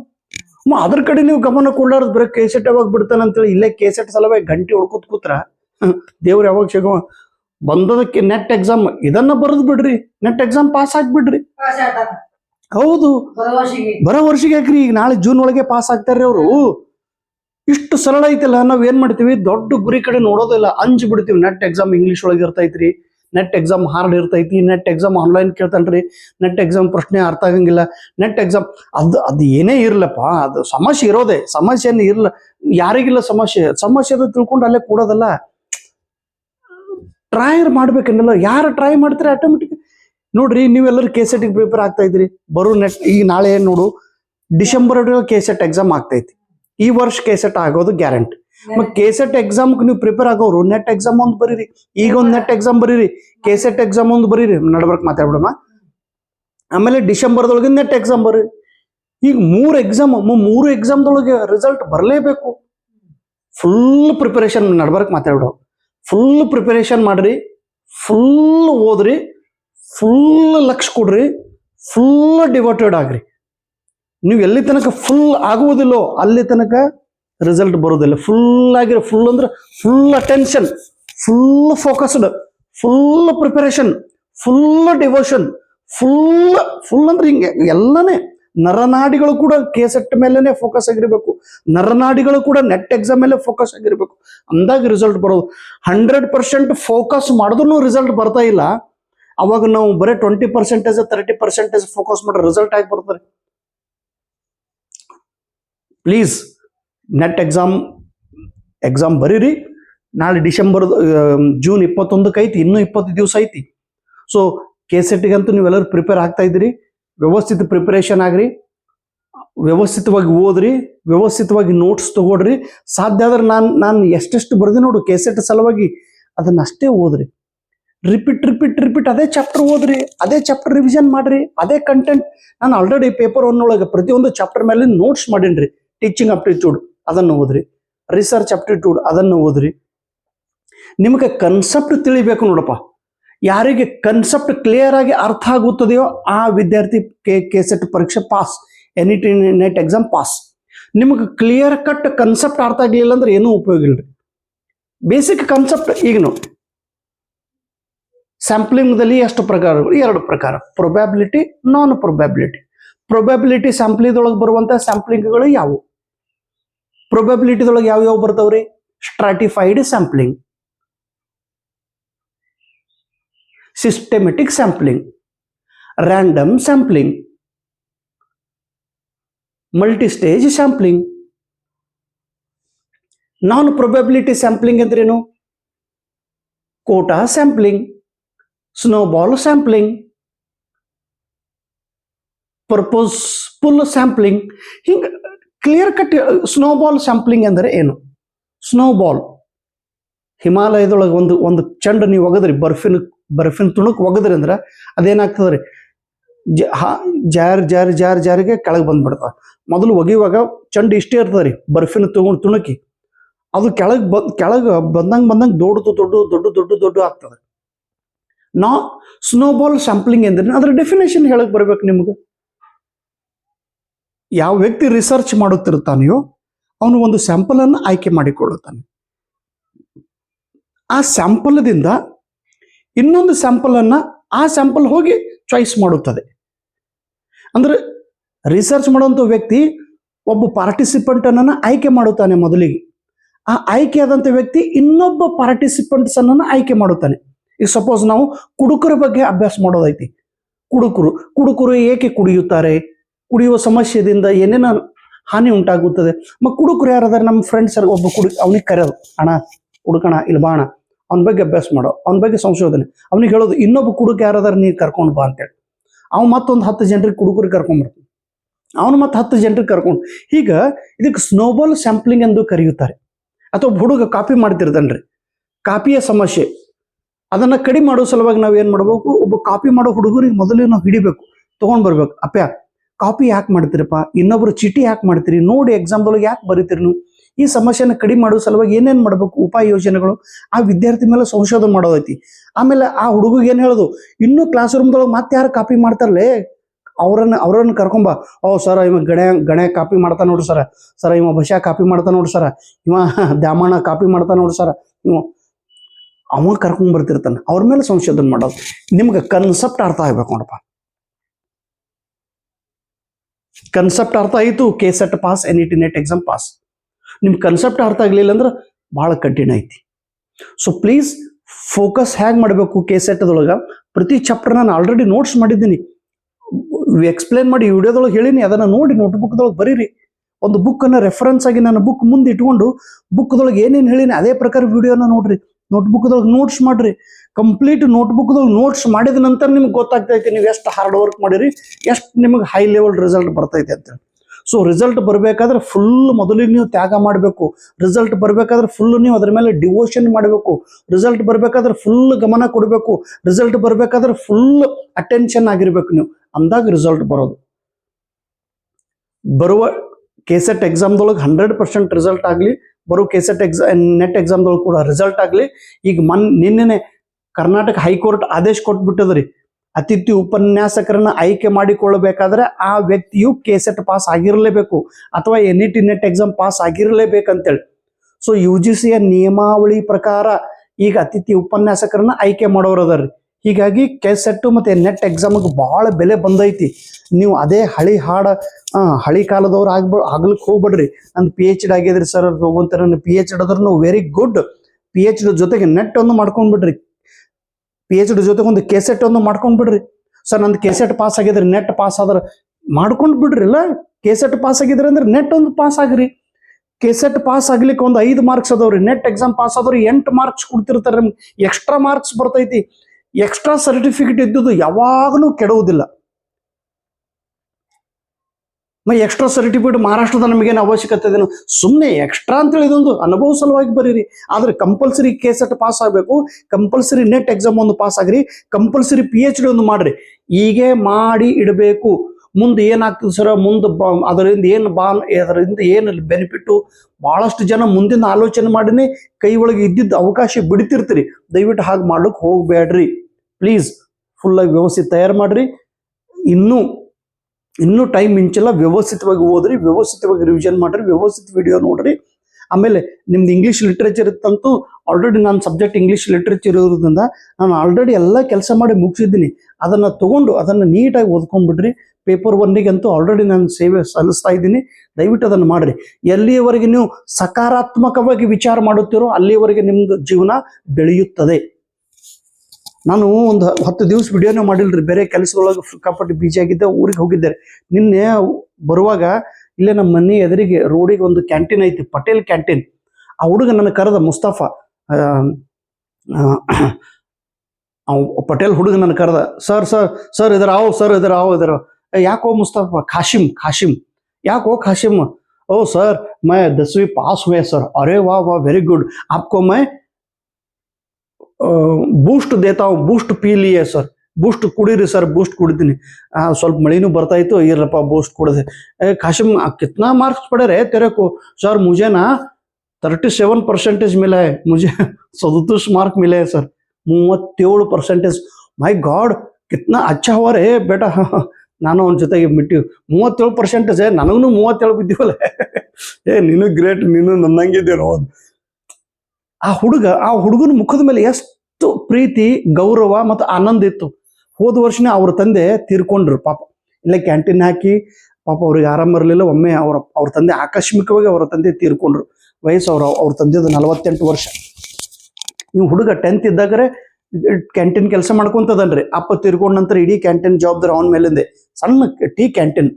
ಅದ್ರ ಕಡೆ ನೀವು ಗಮನ ಕೊಡ್ಲಾರ್ದು ಬರೀ ಕೆಸೆಟ್ ಯಾವಾಗ ಬಿಡ್ತಾನಂತೇಳಿ ಇಲ್ಲೇ ಕೆಸೆಟ್ ಸಲುವಾಗಿ ಗಂಟೆ ಹೊಡ್ಕೊತ್ ಕೂತ್ರ. ದೇವ್ರು ಯಾವಾಗ ಸಿಗೋ ಬಂದದಕ್ಕೆ ನೆಟ್ ಎಕ್ಸಾಮ್ ಇದನ್ನ ಬರೆದು ಬಿಡ್ರಿ. ನೆಟ್ ಎಕ್ಸಾಮ್ ಪಾಸ್ ಆಗ್ಬಿಡ್ರಿ. ಹೌದು. ಬರೋ ವರ್ಷಿಗೆ. ಯಾಕ್ರಿ ಈಗ ನಾಳೆ ಜೂನ್ ಒಳಗೆ ಪಾಸ್ ಆಗ್ತಾರ್ರಿ ಅವರು. ಇಷ್ಟು ಸರಳ ಐತಲ್ಲ ನಾವ್ ಏನ್ ಮಾಡ್ತೀವಿ? ದೊಡ್ಡ ಗುರಿ ಕಡೆ ನೋಡೋದಿಲ್ಲ ಅಂಜ್ ಬಿಡ್ತೀವಿ. ನೆಟ್ ಎಕ್ಸಾಮ್ ಇಂಗ್ಲಿಷ್ ಒಳಗೆ ಇರ್ತೈತ್ರಿ. ನೆಟ್ ಎಕ್ಸಾಮ್ ಹಾರ್ಡ್ ಇರ್ತೈತಿ. ನೆಟ್ ಎಕ್ಸಾಮ್ ಆನ್ಲೈನ್ ಕೇಳ್ತಾನ್ರಿ. ನೆಟ್ ಎಕ್ಸಾಮ್ ಪ್ರಶ್ನೆ ಅರ್ಥ ಆಗಂಗಿಲ್ಲ. ನೆಟ್ ಎಕ್ಸಾಮ್ ಅದು ಅದು ಏನೇ ಇರ್ಲಪ್ಪ. ಅದು ಸಮಸ್ಯೆ ಇರೋದೇ. ಸಮಸ್ಯೆ ಏನ್ ಇರ್ಲ ಯಾರಿಗಿಲ್ಲ ಸಮಸ್ಯೆ. ಸಮಸ್ಯೆ ಅದು ತಿಳ್ಕೊಂಡು ಅಲ್ಲೇ ಕೂಡೋದಲ್ಲ. ಟ್ರೈ ಮಾಡ್ಬೇಕನ್ನಲ್ಲ ಯಾರು ಟ್ರೈ ಮಾಡ್ತಾರೆ ಆಟೋಮೆಟಿಕ್ ನೋಡ್ರಿ ನೀವೆಲ್ಲರೂ ಕೆ ಸೆಟ್ ಪ್ರಿಪೇರ್ ಆಗ್ತಾ ಇದ್ರಿ ಬರೋ ನೆಟ್ ಈಗ ನಾಳೆ ಏನ್ ನೋಡು ಡಿಸೆಂಬರ್ ಕೆ ಸೆಟ್ ಎಕ್ಸಾಮ್ ಆಗ್ತೈತಿ. ಈ ವರ್ಷ ಕೆ ಸೆಟ್ ಆಗೋದು ಗ್ಯಾರಂಟಿ ಮತ್ತೆ ಕೆ ಸೆಟ್ ಎಕ್ಸಾಮ್ ನೀವು ಪ್ರಿಪೇರ್ ಆಗೋರು ನೆಟ್ ಎಕ್ಸಾಮ್ ಒಂದು ಬರೀರಿ. ಈಗ ಒಂದು ನೆಟ್ ಎಕ್ಸಾಮ್ ಬರೀರಿ. ಕೆ ಸೆಟ್ ಎಕ್ಸಾಮ್ ಒಂದು ಬರೀರಿ. ನಡ್ಬರ್ಕ್ ಮಾತಾಡ್ಬಿಡಮ್ಮ. ಆಮೇಲೆ ಡಿಸೆಂಬರ್ದೊಳಗೆ ನೆಟ್ ಎಕ್ಸಾಮ್ ಬರ್ರಿ. ಈಗ ಮೂರು ಎಕ್ಸಾಮ್ ಮೂರು ಎಕ್ಸಾಮ್ದೊಳಗೆ ರಿಸಲ್ಟ್ ಬರಲೇಬೇಕು. ಫುಲ್ ಪ್ರಿಪರೇಷನ್ ನಡ್ಬರ್ಕ್ ಮಾತಾಡ್ಬಿಡೋ. ಫುಲ್ ಪ್ರಿಪರೇಷನ್ ಮಾಡಿರಿ. ಫುಲ್ ಓದ್ರಿ. ಫುಲ್ ಲಕ್ಷ ಕೊಡ್ರಿ. ಫುಲ್ ಡಿವೋಟೆಡ್ ಆಗ್ರಿ. ನೀವು ಎಲ್ಲಿ ತನಕ ಫುಲ್ ಆಗುವುದಿಲ್ಲೋ ಅಲ್ಲಿ ತನಕ ರಿಸಲ್ಟ್ ಬರೋದಿಲ್ಲ. ಫುಲ್ ಆಗಿರೋ ಫುಲ್ ಅಂದ್ರೆ full attention full focused full preparation full devotion full full ಅಂದ್ರೆ ಹಿಂಗೆ ಎಲ್ಲನೇ. ನರನಾಡಿಗಳು ಕೂಡ ಕೇಸೆಟ್ ಮೇಲೆನೆ ಫೋಕಸ್ ಆಗಿರಬೇಕು. ನರನಾಡಿಗಳು ಕೂಡ ನೆಟ್ ಎಕ್ಸಾಮ್ ಮೇಲೆ ಫೋಕಸ್ ಆಗಿರಬೇಕು. ಅಂದಾಗ ರಿಸಲ್ಟ್ ಬರೋದು. ಹಂಡ್ರೆಡ್ ಪರ್ಸೆಂಟ್ ಫೋಕಸ್ ಮಾಡಿದ್ರು ರಿಸಲ್ಟ್ ಬರ್ತಾ ಇಲ್ಲ. ಅವಾಗ ನಾವು ಬರೀ twenty percentage thirty percentage focus ಮಾಡಿ ರಿಸಲ್ಟ್ ಆಗಿ ಬರ್ತಾರೆ ಪ್ಲೀಸ್ ನೆಟ್ ಎಕ್ಸಾಮ್ ಎಕ್ಸಾಮ್ ಬರೀರಿ. ನಾಳೆ ಡಿಸೆಂಬರ್ ಜೂನ್ ಇಪ್ಪತ್ತೊಂದಕ್ಕೆ ಐತಿ, ಇನ್ನೂ ಇಪ್ಪತ್ತು ದಿವಸ ಐತಿ. ಸೊ ಕೆ ಸೆಟ್ಗಂತೂ ನೀವೆಲ್ಲರೂ ಪ್ರಿಪೇರ್ ಆಗ್ತಾ ಇದ್ದೀರಿ. ವ್ಯವಸ್ಥಿತ ಪ್ರಿಪರೇಷನ್ ಆಗ್ರಿ. ವ್ಯವಸ್ಥಿತವಾಗಿ ಓದ್ರಿ, ವ್ಯವಸ್ಥಿತವಾಗಿ ನೋಟ್ಸ್ ತಗೊಡ್ರಿ ಸಾಧ್ಯ ಆದ್ರೆ ನಾನು ನಾನು ಎಷ್ಟೆಷ್ಟು ಬರ್ದು ನೋಡು ಕೆಸೆಟ್ ಸಲುವಾಗಿ ಅದನ್ನ ಅಷ್ಟೇ ಓದ್ರಿ. ರಿಪೀಟ್ ರಿಪೀಟ್ ರಿಪೀಟ್ ಅದೇ ಚಾಪ್ಟರ್ ಓದ್ರಿ, ಅದೇ ಚಾಪ್ಟರ್ ರಿವಿಷನ್ ಮಾಡ್ರಿ, ಅದೇ ಕಂಟೆಂಟ್ ನಾನು ಆಲ್ರೆಡಿ ಪೇಪರ್ ಒನ್ ಒಳಗೆ ಪ್ರತಿಯೊಂದು ಚಾಪ್ಟರ್ ಮೇಲೆ ನೋಟ್ಸ್ ಮಾಡೀನಿ ಟೀಚಿಂಗ್ ಅಪ್ಟಿಟ್ಯೂಡ್ ಅದನ್ನು ಓದ್ರಿ. ರಿಸರ್ಚ್ ಅಪ್ಟಿಟ್ಯೂಡ್ ಅದನ್ನು ಓದ್ರಿ. ನಿಮಗೆ ಕನ್ಸೆಪ್ಟ್ ತಿಳಿಬೇಕು ನೋಡಪ್ಪ. ಯಾರಿಗೆ ಕನ್ಸೆಪ್ಟ್ ಕ್ಲಿಯರ್ ಆಗಿ ಅರ್ಥ ಆಗುತ್ತದೆಯೋ ಆ ವಿದ್ಯಾರ್ಥಿ ಕೆ ಕೆ ಸೆಟ್ ಪರೀಕ್ಷೆ pass N T net exam pass ನಿಮಗೆ ಕ್ಲಿಯರ್ ಕಟ್ ಕನ್ಸೆಪ್ಟ್ ಅರ್ಥ ಆಗಲಿಲ್ಲ ಅಂದ್ರೆ ಏನೂ ಉಪಯೋಗ ಇಲ್ಲ ಬೇಸಿಕ್ ಕನ್ಸೆಪ್ಟ್ ಈಗ ನೋಡಿ ಸ್ಯಾಂಪ್ಲಿಂಗ್ದಲ್ಲಿ ಎಷ್ಟು ಪ್ರಕಾರಗಳು? ಎರಡು ಪ್ರಕಾರ. ಪ್ರೊಬ್ಯಾಬಿಲಿಟಿ ನಾನ್ ಪ್ರೊಬ್ಯಾಬಿಲಿಟಿ ಪ್ರೊಬ್ಯಾಬಿಲಿಟಿ ಸ್ಯಾಂಪ್ಲಿದೊಳಗೆ ಬರುವಂಥ ಸ್ಯಾಂಪ್ಲಿಂಗ್ಗಳು ಯಾವುವು ಪ್ರೊಬ್ಯಾಬಿಲಿಟಿದೊಳಗೆ ಯಾವ ಯಾವ ಬರ್ತಾವ್ರಿ? Stratified sampling systematic sampling random sampling multistage sampling non probability sampling ಅಂದ್ರೇನು? Quota sampling snowball sampling purposeful sampling ಹಿಂಗೆ ಕ್ಲಿಯರ್ ಕಟ್ ಸ್ನೋಬಾಲ್ ಸ್ಯಾಂಪ್ಲಿಂಗ್ ಅಂದರೆ ಏನು? ಸ್ನೋಬಾಲ್ ಹಿಮಾಲಯದೊಳಗೆ ಒಂದು ಒಂದು ಚಂಡ ನೀವು ಒಗದ್ರಿ, ಬರ್ಫಿನ ಬರ್ಫಿನ ತುಣುಕ್ ಒಗದ್ರಿ ಅಂದ್ರೆ ಅದೇನಾಗ್ತದೆ ರೀ ಜ, ಹಾ- ಜಾರ್ ಜಾರ್ ಜಾರ್, ಜಾರಿಗೆ ಕೆಳಗೆ ಬಂದ್ಬಿಡ್ತದೆ. ಮೊದಲು ಒಗೆಯುವಾಗ ಚಂಡ ಇಷ್ಟೇ ಇರ್ತದೆ ರೀ ಬರ್ಫಿನ ತಗೊಂಡು ತುಣುಕಿ. ಅದು ಕೆಳಗೆ ಬಂದ್ ಕೆಳಗೆ ಬಂದಂಗೆ ಬಂದಂಗೆ ದೊಡ್ಡದು ದೊಡ್ಡ ದೊಡ್ಡ ದೊಡ್ಡ ದೊಡ್ಡ ಆಗ್ತದೆ. ನಾ ಸ್ನೋಬಾಲ್ ಸ್ಯಾಂಪ್ಲಿಂಗ್ ಎಂದ್ರೆ ಅದ್ರ ಡೆಫಿನೇಷನ್ ಹೇಳಕ್ ಬರ್ಬೇಕು ನಿಮ್ಗೆ. ಯಾವ ವ್ಯಕ್ತಿ ರಿಸರ್ಚ್ ಮಾಡುತ್ತಿರ್ತಾನೆಯೋ ಅವನು ಒಂದು ಸ್ಯಾಂಪಲನ್ನು ಆಯ್ಕೆ ಮಾಡಿಕೊಳ್ಳುತ್ತಾನೆ. ಆ ಸ್ಯಾಂಪಲ್ದಿಂದ ಇನ್ನೊಂದು ಸ್ಯಾಂಪಲ್ ಅನ್ನ ಆ ಸ್ಯಾಂಪಲ್ ಹೋಗಿ ಚಾಯ್ಸ್ ಮಾಡುತ್ತದೆ. ಅಂದ್ರೆ ರಿಸರ್ಚ್ ಮಾಡುವಂಥ ವ್ಯಕ್ತಿ ಒಬ್ಬ ಪಾರ್ಟಿಸಿಪೆಂಟನ್ನು ಆಯ್ಕೆ ಮಾಡುತ್ತಾನೆ ಮೊದಲಿಗೆ. ಆ ಆಯ್ಕೆಯಾದಂಥ ವ್ಯಕ್ತಿ ಇನ್ನೊಬ್ಬ ಪಾರ್ಟಿಸಿಪೆಂಟ್ಸ್ ಅನ್ನು ಆಯ್ಕೆ ಮಾಡುತ್ತಾನೆ. ಈಗ ಸಪೋಸ್ ನಾವು ಕುಡುಕರ ಬಗ್ಗೆ ಅಭ್ಯಾಸ ಮಾಡೋದೈತಿ. ಕುಡುಕರು ಕುಡುಕರು ಏಕೆ ಕುಡಿಯುತ್ತಾರೆ? ಕುಡಿಯುವ ಸಮಸ್ಯೆದಿಂದ ಏನೇನ ಹಾನಿ ಉಂಟಾಗುತ್ತದೆ? ಮ ಕುಡುಕರು ಯಾರಾದ್ರೆ ನಮ್ಮ ಫ್ರೆಂಡ್ಸ್ ಒಬ್ಬ ಕುಡಿ, ಅವನಿಗೆ ಕರೆಯೋದು ಅಣ್ಣ, ಕುಡುಕಣ, ಇಲ್ಲಿ ಬಾ ಅಣ್ಣ. ಅವನ ಬಗ್ಗೆ ಅಭ್ಯಾಸ ಮಾಡೋ, ಅವನ ಬಗ್ಗೆ ಸಂಶೋಧನೆ. ಅವನಿಗೆ ಹೇಳೋದು, ಇನ್ನೊಬ್ಬ ಕುಡುಕ ಯಾರದಾರೆ ನೀರು ಕರ್ಕೊಂಡು ಬಾ ಅಂತೇಳಿ. ಅವ್ನು ಮತ್ತೊಂದು ಹತ್ತು ಜನರಿಗೆ ಕುಡುಕರಿಗೆ ಕರ್ಕೊಂಡ್ಬರ್ತಾನೆ ಅವನು ಮತ್ತೆ ಹತ್ತು ಜನರಿಗೆ ಕರ್ಕೊಂಡು ಈಗ ಇದಕ್ಕೆ ಸ್ನೋಬಾಲ್ ಸ್ಯಾಂಪ್ಲಿಂಗ್ ಎಂದು ಕರೆಯುತ್ತಾರೆ. ಅಥವಾ ಹುಡುಗ ಕಾಪಿ ಮಾಡ್ತಿರ್ತಾನ್ರಿ. ಕಾಪಿಯ ಸಮಸ್ಯೆ. ಅದನ್ನ ಕಡಿಮೆ ಮಾಡೋ ಸಲುವಾಗಿ ನಾವು ಏನು ಮಾಡಬೇಕು? ಒಬ್ಬ ಕಾಪಿ ಮಾಡೋ ಹುಡುಗರಿಗೆ ಮೊದಲೇ ನಾವು ಹಿಡಿಬೇಕು. ತೊಗೊಂಡು ಬರ್ಬೇಕು. ಅಪ್ಪ ಕಾಪಿ ಯಾಕೆ ಮಾಡ್ತಿರಪ್ಪ? ಇನ್ನೊಬ್ರು ಚೀಟಿ ಯಾಕೆ ಮಾಡ್ತೀರಿ? ನೋಡಿ ಎಕ್ಸಾಮ್ದೊಳಗೆ ಯಾಕೆ ಬರೀತೀರಿ ಈ ಸಮಸ್ಯೆನ ಕಡಿಮೆ ಮಾಡೋ ಸಲುವಾಗಿ ಏನೇನು ಮಾಡಬೇಕು, ಉಪಾಯ ಯೋಜನೆಗಳು, ಆ ವಿದ್ಯಾರ್ಥಿ ಮೇಲೆ ಸಂಶೋಧನೆ ಮಾಡೋದೈತಿ. ಆಮೇಲೆ ಆ ಹುಡುಗಿಗೆ ಏನು ಹೇಳೋದು, ಇನ್ನೂ ಕ್ಲಾಸ್ ರೂಮ್ದೊಳಗೆ ಮತ್ತೆ ಯಾರು ಕಾಪಿ ಮಾಡ್ತಾರಲ್ಲೇ ಅವರನ್ನ, ಅವ್ರನ್ನ ಕರ್ಕೊಂಬ. ಓ, ಸರ್, ಇವ ಗಣೆ ಗಣೆ ಕಾಪಿ ಮಾಡ್ತಾ ನೋಡ್ರಿ ಸರ. ಸರ, ಇವ ಬಶಾ ಕಾಪಿ ಮಾಡ್ತಾ ನೋಡ್ರಿ ಸರ. ಇವ ದ್ಯಾಮಣ್ಣ ಕಾಪಿ ಮಾಡ್ತಾ ನೋಡ್ರಿ ಸರ. ಇವ, ಅವ ಕರ್ಕೊಂಡ್ ಬರ್ತಿರ್ತಾನೆ. ಅವ್ರ ಮೇಲೆ ಸಂಶೋಧನೆ ಮಾಡೋದು. ನಿಮ್ಗೆ ಕನ್ಸೆಪ್ಟ್ ಅರ್ಥ ಆಗ್ಬೇಕು ನೋಡಪ್ಪ. ಕನ್ಸೆಪ್ಟ್ ಅರ್ಥ ಆಯಿತು. K set pass N T net exam pass ನಿಮ್ ಕನ್ಸೆಪ್ಟ್ ಅರ್ಥ ಆಗ್ಲಿಲ್ಲ ಅಂದ್ರೆ ಭಾಳ ಕಠಿಣ ಐತಿ. ಸೊ ಪ್ಲೀಸ್ ಫೋಕಸ್ ಹೇಗೆ ಮಾಡಬೇಕು ಕೆ ಸೆಟ್ದೊಳಗೆ ಪ್ರತಿ ಚಾಪ್ಟರ್ ನಾನು ಆಲ್ರೆಡಿ ನೋಟ್ಸ್ ಮಾಡಿದ್ದೀನಿ. ಎಕ್ಸ್ಪ್ಲೇನ್ ಮಾಡಿ ವಿಡಿಯೋದೊಳಗೆ ಹೇಳಿನಿ, ಅದನ್ನು ನೋಡಿ ನೋಟ್ಬುಕ್ದೊಳಗೆ ಬರೀರಿ. ಒಂದು ಬುಕ್ಕನ್ನು ರೆಫರೆನ್ಸ್ ಆಗಿ ನಾನು ಬುಕ್ ಮುಂದೆ ಇಟ್ಕೊಂಡು ಬುಕ್ದೊಳಗೆ ಏನೇನು ಹೇಳಿನಿ, ಅದೇ ಪ್ರಕಾರ ವಿಡಿಯೋನ ನೋಡ್ರಿ. ನೋಟ್ಬುಕ್ದೊಳಗೆ ನೋಟ್ಸ್ ಮಾಡ್ರಿ. ಕಂಪ್ಲೀಟ್ ನೋಟ್ಬುಕ್ದೊಳಗೆ ನೋಟ್ಸ್ ಮಾಡಿದ ನಂತರ ನಿಮ್ಗೆ ಗೊತ್ತಾಗ್ತೈತಿ ನೀವು ಎಷ್ಟು ಹಾರ್ಡ್ ವರ್ಕ್ ಮಾಡಿರಿ, ಎಷ್ಟು ನಿಮಗೆ ಹೈ ಲೆವೆಲ್ ರಿಸಲ್ಟ್ ಬರ್ತೈತೆ ಅಂತೇಳಿ ಸೊ ರಿಸಲ್ಟ್ ಬರಬೇಕಾದ್ರೆ ಫುಲ್ ಮೊದಲಿಗೆ ನೀವು ತ್ಯಾಗ ಮಾಡಬೇಕು. ರಿಸಲ್ಟ್ ಬರಬೇಕಾದ್ರೆ ಫುಲ್ ನೀವು ಅದ್ರ ಮೇಲೆ ಡಿವೋಷನ್ ಮಾಡಬೇಕು. ರಿಸಲ್ಟ್ ಬರಬೇಕಾದ್ರೆ ಫುಲ್ ಗಮನ ಕೊಡಬೇಕು. ರಿಸಲ್ಟ್ ಬರಬೇಕಾದ್ರೆ ಫುಲ್ ಅಟೆನ್ಷನ್ ಆಗಿರ್ಬೇಕು ನೀವು. ಅಂದಾಗ ರಿಸಲ್ಟ್ ಬರೋದು. ಬರುವ ಕೆಸೆಟ್ ಎಕ್ಸಾಮ್ದೊಳಗೆ ಹಂಡ್ರೆಡ್ ಪರ್ಸೆಂಟ್ ರಿಸಲ್ಟ್ ಆಗಲಿ, ಬರೋ ಕೆಸೆಟ್ ಎಕ್ಸಾ ನೆಟ್ ಎಕ್ಸಾಮ್ದೊಳಗೆ ಕೂಡ ರಿಸಲ್ಟ್ ಆಗಲಿ. ಈಗ ಮನ್ ನಿನ್ನೆ ಕರ್ನಾಟಕ ಹೈಕೋರ್ಟ್ ಆದೇಶ ಕೊಟ್ಬಿಟ್ಟದ್ರಿ. ಅತಿಥಿ ಉಪನ್ಯಾಸಕರನ್ನ ಆಯ್ಕೆ ಮಾಡಿಕೊಳ್ಳಬೇಕಾದ್ರೆ ಆ ವ್ಯಕ್ತಿಯು ಕೆಸೆಟ್ ಪಾಸ್ ಆಗಿರಲೇಬೇಕು ಅಥವಾ N T net exam pass ಆಗಿರಲೇಬೇಕಂತೇಳಿ. So U G ಸಿಯ ನಿಯಮಾವಳಿ ಪ್ರಕಾರ ಈಗ ಅತಿಥಿ ಉಪನ್ಯಾಸಕರನ್ನ ಆಯ್ಕೆ ಮಾಡೋರು ಅದಾರ್ರಿ. ಹೀಗಾಗಿ ಕೆಸೆಟ್ಟು ಮತ್ತೆ ನೆಟ್ ಎಕ್ಸಾಮ್ಗೆ ಬಹಳ ಬೆಲೆ ಬಂದೈತಿ. ನೀವು ಅದೇ ಹಳಿ ಹಾಡ ಹಳಿ ಕಾಲದವ್ರು ಆಗ್ಬ ಆಗ್ಲಿಕ್ಕೆ ಹೋಗ್ಬೇಡ್ರಿ. ನಂದು ಪಿ ಎಚ್ ಡಿ ಆಗಿದ್ರಿ ಸರ್ ನನ್ನ ಪಿ ಎಚ್ ಡಿ ಆದ್ರೂ very good P H D ಜೊತೆಗೆ ನೆಟ್ ಒಂದು ಮಾಡ್ಕೊಂಡ್ಬಿಡ್ರಿ. ಪಿ ಎಚ್ ಡಿ ಜೊತೆಗೆ ಒಂದು ಕೆಸೆಟ್ ಒಂದು ಮಾಡ್ಕೊಂಡ್ಬಿಡ್ರಿ ಸರ್, ನಂದು ಕೆಸೆಟ್ ಪಾಸ್ ಆಗಿದ್ರೆ ನೆಟ್ ಪಾಸ್ ಆದ್ರೆ ಮಾಡ್ಕೊಂಡು ಬಿಡ್ರಿಲ್ಲ ಕೆಸೆಟ್ ಪಾಸ್ ಆಗಿದ್ರೆ ಅಂದ್ರೆ ನೆಟ್ ಒಂದು ಪಾಸ್ ಆಗ್ರಿ. ಕೆಸೆಟ್ ಪಾಸ್ ಆಗ್ಲಿಕ್ಕೆ ಒಂದು ಐದು ಮಾರ್ಕ್ಸ್ ಅದಾವ್ರಿ ನೆಟ್ ಎಕ್ಸಾಮ್ ಪಾಸ್ ಆದವ್ರಿ ಎಂಟು ಮಾರ್ಕ್ಸ್ ಕೊಡ್ತಿರ್ತಾರೆ ನಿಮ್ಗೆ. ಎಕ್ಸ್ಟ್ರಾ ಮಾರ್ಕ್ಸ್ ಬರ್ತೈತಿ. ಎಕ್ಸ್ಟ್ರಾ ಸರ್ಟಿಫಿಕೇಟ್ ಇದ್ದುದು ಯಾವಾಗಲೂ ಕೆಡುವುದಿಲ್ಲ. ಮ ಎಕ್ಸ್ಟ್ರಾ ಸರ್ಟಿಫಿಕೇಟ್ ಮಹಾರಾಷ್ಟ್ರದ ನಮಗೇನು ಅವಶ್ಯಕತೆ ಇದೆ ಸುಮ್ಮನೆ ಎಕ್ಸ್ಟ್ರಾ ಅಂತೇಳಿ ಇದೊಂದು ಅನುಭವ ಸಲುವಾಗಿ ಬರೀರಿ. ಆದ್ರೆ ಕಂಪಲ್ಸರಿ ಕೆಸೆಟ್ ಪಾಸ್ ಆಗಬೇಕು. ಕಂಪಲ್ಸರಿ ನೆಟ್ ಎಕ್ಸಾಮ್ ಒಂದು ಪಾಸ್ ಆಗ್ರಿ. ಕಂಪಲ್ಸರಿ ಪಿ ಎಚ್ ಡಿ ಒಂದು ಮಾಡ್ರಿ. ಹೀಗೆ ಮಾಡಿ ಇಡಬೇಕು. ಮುಂದೆ ಏನಾಗ್ತದೆ ಸರ್ ಮುಂದೆ ಅದರಿಂದ ಏನು ಬಾ ಅದರಿಂದ ಏನು ಬೆನಿಫಿಟ್ಟು ಭಾಳಷ್ಟು ಜನ ಮುಂದಿನ ಆಲೋಚನೆ ಮಾಡಿನೇ ಕೈ ಒಳಗೆ ಇದ್ದಿದ್ದ ಅವಕಾಶ ಬಿಡ್ತಿರ್ತೀರಿ. ದಯವಿಟ್ಟು ಹಾಗೆ ಮಾಡ್ಲಿಕ್ಕೆ ಹೋಗಬೇಡ್ರಿ ಪ್ಲೀಸ್ ಫುಲ್ಲಾಗಿ ವ್ಯವಸ್ಥೆ ತಯಾರು ಮಾಡ್ರಿ. ಇನ್ನೂ ಇನ್ನೂ ಟೈಮ್ ಮಿಂಚಲ್ಲ ವ್ಯವಸ್ಥಿತವಾಗಿ ಓದ್ರಿ, ವ್ಯವಸ್ಥಿತವಾಗಿ ರಿವಿಷನ್ ಮಾಡ್ರಿ, ವ್ಯವಸ್ಥಿತ ವಿಡಿಯೋ ನೋಡ್ರಿ. ಆಮೇಲೆ ನಿಮ್ದು ಇಂಗ್ಲೀಷ್ ಲಿಟ್ರೇಚರ್ ಇತ್ತಂತೂ ಆಲ್ರೆಡಿ ನಾನು ಸಬ್ಜೆಕ್ಟ್ ಇಂಗ್ಲೀಷ್ ಲಿಟ್ರೇಚರ್ ಇರೋದ್ರಿಂದ ನಾನು ಆಲ್ರೆಡಿ ಎಲ್ಲ ಕೆಲಸ ಮಾಡಿ ಮುಗಿಸಿದ್ದೀನಿ. ಅದನ್ನು ತಗೊಂಡು ಅದನ್ನು ನೀಟಾಗಿ ಓದ್ಕೊಂಡ್ಬಿಡ್ರಿ. ಪೇಪರ್ ಒನ್ನಿಗಂತೂ ಆಲ್ರೆಡಿ ನಾನು ಸೇವೆ ಸಲ್ಲಿಸ್ತಾ ಇದ್ದೀನಿ. ದಯವಿಟ್ಟು ಅದನ್ನು ಮಾಡಿರಿ. ಎಲ್ಲಿಯವರೆಗೆ ನೀವು ಸಕಾರಾತ್ಮಕವಾಗಿ ವಿಚಾರ ಮಾಡುತ್ತೀರೋ ಅಲ್ಲಿಯವರೆಗೆ ನಿಮ್ಮದು ಜೀವನ ಬೆಳೆಯುತ್ತದೆ. ನಾನು ಒಂದು ಹತ್ತು ದಿವಸ ವಿಡಿಯೋನೇ ಮಾಡಿಲ್ರಿ, ಬೇರೆ ಕೆಲಸದೊಳಗೆ ಸಿಕ್ಕಾಪಟ್ಟು ಬೀಜಿ ಆಗಿದ್ದೆ, ಊರಿಗೆ ಹೋಗಿದ್ದಾರೆ ನಿನ್ನೆ ಬರುವಾಗ ಇಲ್ಲೇ ನಮ್ಮ ಮನೆ ಎದುರಿಗೆ ರೋಡಿಗೆ ಒಂದು ಕ್ಯಾಂಟೀನ್ ಐತಿ, ಪಟೇಲ್ ಕ್ಯಾಂಟೀನ್ ಆ ಹುಡುಗ ನನ್ನ ಕರೆದ, ಮುಸ್ತಾಫಾ ಪಟೇಲ್ ಹುಡುಗ ನನ್ನ ಕರೆದ, ಸರ್ ಸರ್ ಸರ್, ಇದರ, ಆವು, ಸರ್, ಇದರ, ಆವ್, ಇದರ. ಯಾಕೋ ಮುಸ್ತಫಾ, ಖಾಶಿಮ್ ಖಾಶಿಮ್. ಯಾಕೋ ಖಾಶಿಮ್? ಓ, ಸರ್, ಮೈ ದಸ್ವಿ ಪಾಸ್ ಹುವೆ ಸರ್. ಅರೆ, ವಾ ವಾ ವೆರಿ ಗುಡ್ ಆಪ್ಕೋ ಮೈ ಬೂಸ್ಟ್ ದೇತಾವ್, ಬೂಸ್ಟ್ ಪೀಲಿಯೇ ಸರ್. ಬೂಸ್ಟ್ ಕುಡೀರಿ ಸರ್, ಬೂಸ್ಟ್ ಕುಡಿತೀನಿ. ಸ್ವಲ್ಪ ಮಳೆನೂ ಬರ್ತಾ ಇತ್ತು, ಇರಲಪ್ಪ, ಬೂಸ್ಟ್ ಕುಡಿದೆ. ಕಾಶಿಮ್ ಕಿತ್ನಾ ಮಾರ್ಕ್ಸ್ ಪಡೆರೆ ತೆರಕು. ಸರ್, ಮುಜೆನಾ ತರ್ಟಿ ಸೆವೆನ್ ಪರ್ಸೆಂಟೇಜ್ ಮೇಲೆ. ಮುಜೆ ಸದತೀಸ್ ಮಾರ್ಕ್ ಮಿಲೆ ಸರ್. ಮೂವತ್ತೇಳು ಪರ್ಸೆಂಟೇಜ್ ಮೈ ಗಾಡ್, ಕಿತ್ನಾ ಅಚ್ಚ ಹವರೇ, ಬೇಟ. ನಾನು ಅವನ ಜೊತೆಗೆ ಮಿಟ್ಟಿ ಮೂವತ್ತೇಳು ಪರ್ಸೆಂಟೇಜ್ ನನಗೂ ಮೂವತ್ತೇಳು ಬಿದ್ದೀವಲ್ಲ ಏ, ನೀನು ಗ್ರೇಟ್ ನೀನು ನನ್ನಂಗಿದ್ದೀರೋ? ಆ ಹುಡುಗ, ಆ ಹುಡುಗನ ಮುಖದ ಮೇಲೆ ಎಷ್ಟು ಪ್ರೀತಿ, ಗೌರವ ಮತ್ತು ಆನಂದ ಇತ್ತು. ಹೋದ ವರ್ಷನೇ ಅವ್ರ ತಂದೆ ತೀರ್ಕೊಂಡ್ರು ಪಾಪ. ಇಲ್ಲೇ ಕ್ಯಾಂಟೀನ್ ಹಾಕಿ ಪಾಪ ಅವ್ರಿಗೆ ಆರಾಮ ಇರಲಿಲ್ಲ, ಒಮ್ಮೆ ಅವರ, ಅವ್ರ ತಂದೆ ಆಕಸ್ಮಿಕವಾಗಿ ಅವರ ತಂದೆ ತೀರ್ಕೊಂಡ್ರು. ವಯಸ್ಸು ಅವ್ರ ಅವ್ರ ತಂದೆದು ನಲವತ್ತೆಂಟು ವರ್ಷ. ನೀವು ಹುಡುಗ ಟೆಂತ್ ಇದ್ದಾಗರೆ ಕ್ಯಾಂಟೀನ್ ಕೆಲಸ ಮಾಡ್ಕೊಂತದನ್ರಿ. ಅಪ್ಪ ತೀರ್ಕೊಂಡ ನಂತರ ಇಡೀ ಕ್ಯಾಂಟೀನ್ ಜವಾಬ್ದಾರಿ ಅವನ ಮೇಲಿಂದೆ. ಸಣ್ಣ ಟೀ ಕ್ಯಾಂಟೀನ್.